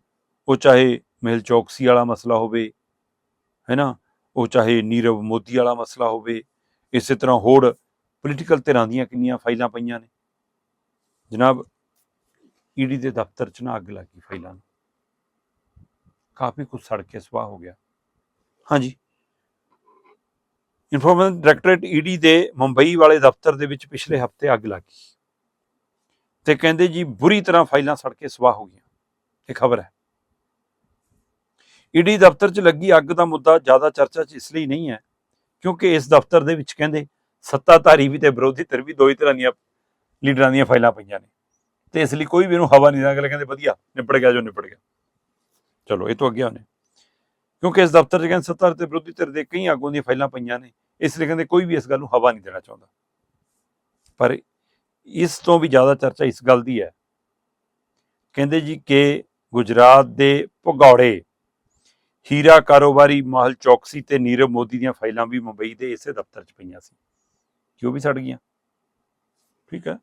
ਉਹ ਚਾਹੇ ਮਹਿਲ ਚੌਕਸੀ ਵਾਲਾ ਮਸਲਾ ਹੋਵੇ ਹੈਨਾ ਉਹ ਚਾਹੇ ਨੀਰਵ ਮੋਦੀ ਵਾਲਾ ਮਸਲਾ ਹੋਵੇ, ਇਸੇ ਤਰ੍ਹਾਂ ਹੋਰ ਪੋਲੀਟੀਕਲ ਧਿਰਾਂ ਦੀਆਂ ਕਿੰਨੀਆਂ ਫਾਈਲਾਂ ਪਈਆਂ ਨੇ। ਜਨਾਬ ਈਡੀ ਦੇ ਦਫ਼ਤਰ 'ਚ ਨਾ ਅੱਗ ਲੱਗੀ ਫਾਈਲਾਂ ਨੂੰ। ਕਾਫੀ ਕੁਝ ਸੜ ਕੇ ਸਵਾਹ ਹੋ ਗਿਆ। ਹਾਂਜੀ। ਇਨਫੋਰਮੇਸ਼ਨ ਡਾਇਰੈਕਟੋਰੇਟ ਈਡੀ ਦੇ ਮੁੰਬਈ ਵਾਲੇ ਦਫ਼ਤਰ ਦੇ ਵਿੱਚ ਪਿਛਲੇ ਹਫ਼ਤੇ ਅੱਗ ਲੱਗੀ ਤੇ ਕਹਿੰਦੇ ਜੀ ਬੁਰੀ ਤਰ੍ਹਾਂ ਫਾਈਲਾਂ ਸੜ ਕੇ ਸਵਾਹ ਹੋ ਗਈਆਂ। ਇਹ ਖਬਰ ਹੈ। ਈਡੀ ਦਫ਼ਤਰ 'ਚ ਲੱਗੀ ਅੱਗ ਦਾ ਮੁੱਦਾ ਜ਼ਿਆਦਾ ਚਰਚਾ 'ਚ ਇਸ ਲਈ ਨਹੀਂ ਹੈ, ਕਿਉਂਕਿ ਇਸ ਦਫ਼ਤਰ ਦੇ ਵਿੱਚ ਕਹਿੰਦੇ ਸੱਤਾਧਾਰੀ ਵੀ ਤੇ ਵਿਰੋਧੀ ਧਿਰ ਵੀ ਦੋ ਤਰ੍ਹਾਂ ਦੀਆਂ ਲੀਡਰਾਂ ਦੀਆਂ ਫਾਈਲਾਂ ਪਈਆਂ ਨੇ। ਤੇ ਇਸ ਲਈ ਕੋਈ ਵੀ ਇਹਨੂੰ ਹਵਾ ਨਹੀਂ ਦੇਣਾ ਕਹਿੰਦੇ ਵਧੀਆ ਨਿਪੜ ਗਿਆ ਜੋ ਨਿਪੜ ਗਿਆ। ਚਲੋ, ਇਹ ਤੋਂ ਅੱਗੇ ਆਨੇ ਕਿਉਂਕਿ ਇਸ ਦਫ਼ਤਰ 'ਚ ਕਹਿੰਦੇ ਸੱਤਾ ਤੇ ਵਿਰੋਧੀ ਧਿਰ ਦੇ ਕਈ ਆਗੂਆਂ ਦੀਆਂ ਫਾਈਲਾਂ ਪਈਆਂ ਨੇ, ਇਸ ਲਈ ਕਹਿੰਦੇ ਕੋਈ ਵੀ ਇਸ ਗੱਲ ਨੂੰ ਹਵਾ ਨਹੀਂ ਦੇਣਾ ਚਾਹੁੰਦਾ। ਪਰ ਇਸ ਤੋਂ ਵੀ ਜ਼ਿਆਦਾ ਚਰਚਾ ਇਸ ਗੱਲ ਦੀ ਹੈ। ਕਹਿੰਦੇ ਜੀ ਕਿ ਗੁਜਰਾਤ ਦੇ ਭਗੌੜੇ ਹੀਰਾ ਕਾਰੋਬਾਰੀ ਮਾਹਲ ਚੌਕਸੀ ਤੇ ਨੀਰਵ ਮੋਦੀ ਦੀਆਂ ਫਾਈਲਾਂ ਵੀ ਮੁੰਬਈ ਦੇ ਇਸੇ ਦਫ਼ਤਰ 'ਚ ਪਈਆਂ ਸੀ। ਕਿ ਉਹ ਵੀ ਸੜ ਗਈਆਂ? ਠੀਕ ਹੈ।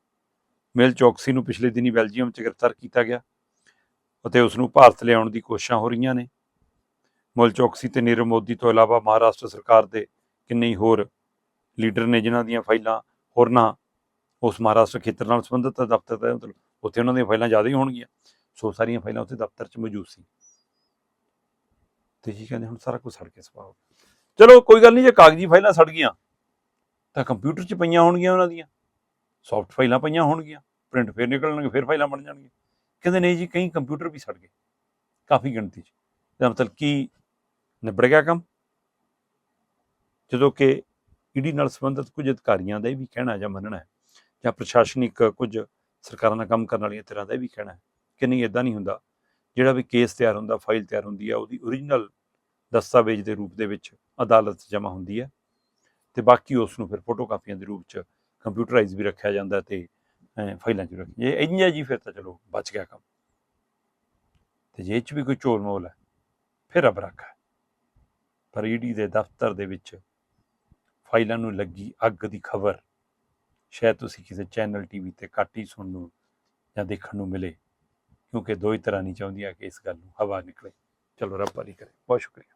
ਮੇਲ ਚੌਕਸੀ ਨੂੰ ਪਿਛਲੇ ਦਿਨੀ ਬੈਲਜੀਅਮ 'ਚ ਗ੍ਰਿਫਤਾਰ ਕੀਤਾ ਗਿਆ ਅਤੇ ਉਸ ਨੂੰ ਭਾਰਤ ਲਿਆਉਣ ਦੀ ਕੋਸ਼ਿਸ਼ਾਂ ਹੋ ਰਹੀਆਂ ਨੇ। ਮੁਲ ਚੌਕਸੀ ਤੇ ਨੀਰਵ ਮੋਦੀ ਤੋਂ ਇਲਾਵਾ ਮਹਾਰਾਸ਼ਟਰ ਸਰਕਾਰ ਦੇ ਕਿੰਨੇ ਹੋਰ ਲੀਡਰ ਨੇ ਜਿਨ੍ਹਾਂ ਦੀਆਂ ਫਾਈਲਾਂ ਹੋਰਨਾਂ ਉਸ ਮਹਾਰਾਸ਼ਟਰ ਖੇਤਰ ਨਾਲ ਸੰਬੰਧਿਤ ਦਫ਼ਤਰ ਦਾ ਮਤਲਬ ਉੱਥੇ ਉਹਨਾਂ ਦੀਆਂ ਫਾਈਲਾਂ ਜ਼ਿਆਦਾ ਹੀ ਹੋਣਗੀਆਂ। ਸੋ ਸਾਰੀਆਂ ਫਾਈਲਾਂ ਉੱਥੇ ਦਫ਼ਤਰ 'ਚ ਮੌਜੂਦ ਸੀ। ਤੇ ਜੀ ਕਹਿੰਦੇ ਹੁਣ ਸਾਰਾ ਕੁਝ ਸੜ ਕੇ ਸਵਾਹ ਚਲੋ ਕੋਈ ਗੱਲ ਨਹੀਂ, ਜੇ ਕਾਗਜ਼ੀ ਫਾਈਲਾਂ ਸੜ ਗਈਆਂ, ਤਾਂ ਕੰਪਿਊਟਰ 'ਚ ਪਈਆਂ ਹੋਣਗੀਆਂ ਉਹਨਾਂ ਦੀਆਂ ਸੌਫਟ ਫਾਈਲਾਂ ਪਈਆਂ ਹੋਣਗੀਆਂ ਪ੍ਰਿੰਟ ਫੇਰ ਨਿਕਲਣਗੇ, ਫਿਰ ਫਾਈਲਾਂ ਬਣ ਜਾਣਗੀਆਂ। ਕਹਿੰਦੇ ਨਹੀਂ ਜੀ, ਕਈ ਕੰਪਿਊਟਰ ਵੀ ਸੜ ਗਏ, ਕਾਫੀ ਗਿਣਤੀ 'ਚ। ਇਹਦਾ ਮਤਲਬ ਕੀ ਨਿਬੜ ਗਿਆ ਕੰਮ? ਜਦੋਂ ਕਿ ਈਡੀ ਨਾਲ ਸੰਬੰਧਿਤ ਕੁਝ ਅਧਿਕਾਰੀਆਂ ਦਾ ਇਹ ਵੀ ਕਹਿਣਾ ਜਾਂ ਮੰਨਣਾ ਹੈ, ਜਾਂ ਪ੍ਰਸ਼ਾਸਨਿਕ ਕੁਝ ਸਰਕਾਰਾਂ ਨਾਲ ਕੰਮ ਕਰਨ ਵਾਲੀਆਂ ਤਰ੍ਹਾਂ ਦਾ ਇਹ ਵੀ ਕਹਿਣਾ ਹੈ ਕਿ ਨਹੀਂ ਇਦਾਂ ਨਹੀਂ ਹੁੰਦਾ। ਜਿਹੜਾ ਵੀ ਕੇਸ ਤਿਆਰ ਹੁੰਦਾ ਫਾਈਲ ਤਿਆਰ ਹੁੰਦੀ ਹੈ ਉਹਦੀ ਓਰੀਜਨਲ ਦਸਤਾਵੇਜ਼ ਦੇ ਰੂਪ ਦੇ ਵਿੱਚ ਅਦਾਲਤ 'ਚ ਜਮ੍ਹਾਂ ਹੁੰਦੀ ਹੈ ਤੇ ਬਾਕੀ ਉਸ ਨੂੰ ਫਿਰ ਫੋਟੋ ਕਾਪੀਆਂ ਦੇ ਰੂਪ 'ਚ ਕੰਪਿਊਟਰਾਈਜ਼ ਵੀ ਰੱਖਿਆ ਜਾਂਦਾ ਤੇ ਫਾਈਲਾਂ 'ਚ ਰੱਖੀ ਜੇ ਇੰਜ ਹੈ ਜੀ ਫਿਰ ਤਾਂ ਚਲੋ ਬਚ ਗਿਆ ਕੰਮ। ਤੇ ਜੇ 'ਚ ਵੀ ਕੋਈ ਚੋਰ ਮੋਲ ਹੈ ਫਿਰ ਰੱਬ ਰੱਖਾ। ਹੈ। ਪਰ ਈਡੀ ਦੇ ਦਫ਼ਤਰ ਦੇ ਵਿੱਚ ਫਾਈਲਾਂ ਨੂੰ ਲੱਗੀ ਅੱਗ ਦੀ ਖਬਰ, ਸ਼ਾਇਦ ਤੁਸੀਂ ਕਿਸੇ ਚੈਨਲ ਟੀਵੀ ਤੇ ਘੱਟ ਹੀ ਸੁਣਨ ਨੂੰ ਜਾਂ ਦੇਖਣ ਨੂੰ ਮਿਲੇ। ਕਿਉਂਕਿ ਦੋ ਹੀ ਤਰ੍ਹਾਂ ਨਹੀਂ ਚਾਹੁੰਦੀਆਂ ਕਿ ਇਸ ਗੱਲ ਨੂੰ ਹਵਾ ਨਿਕਲੇ। ਚਲੋ ਰੱਬ ਭਲੀ ਕਰੇ। ਬਹੁਤ ਸ਼ੁਕਰੀਆ।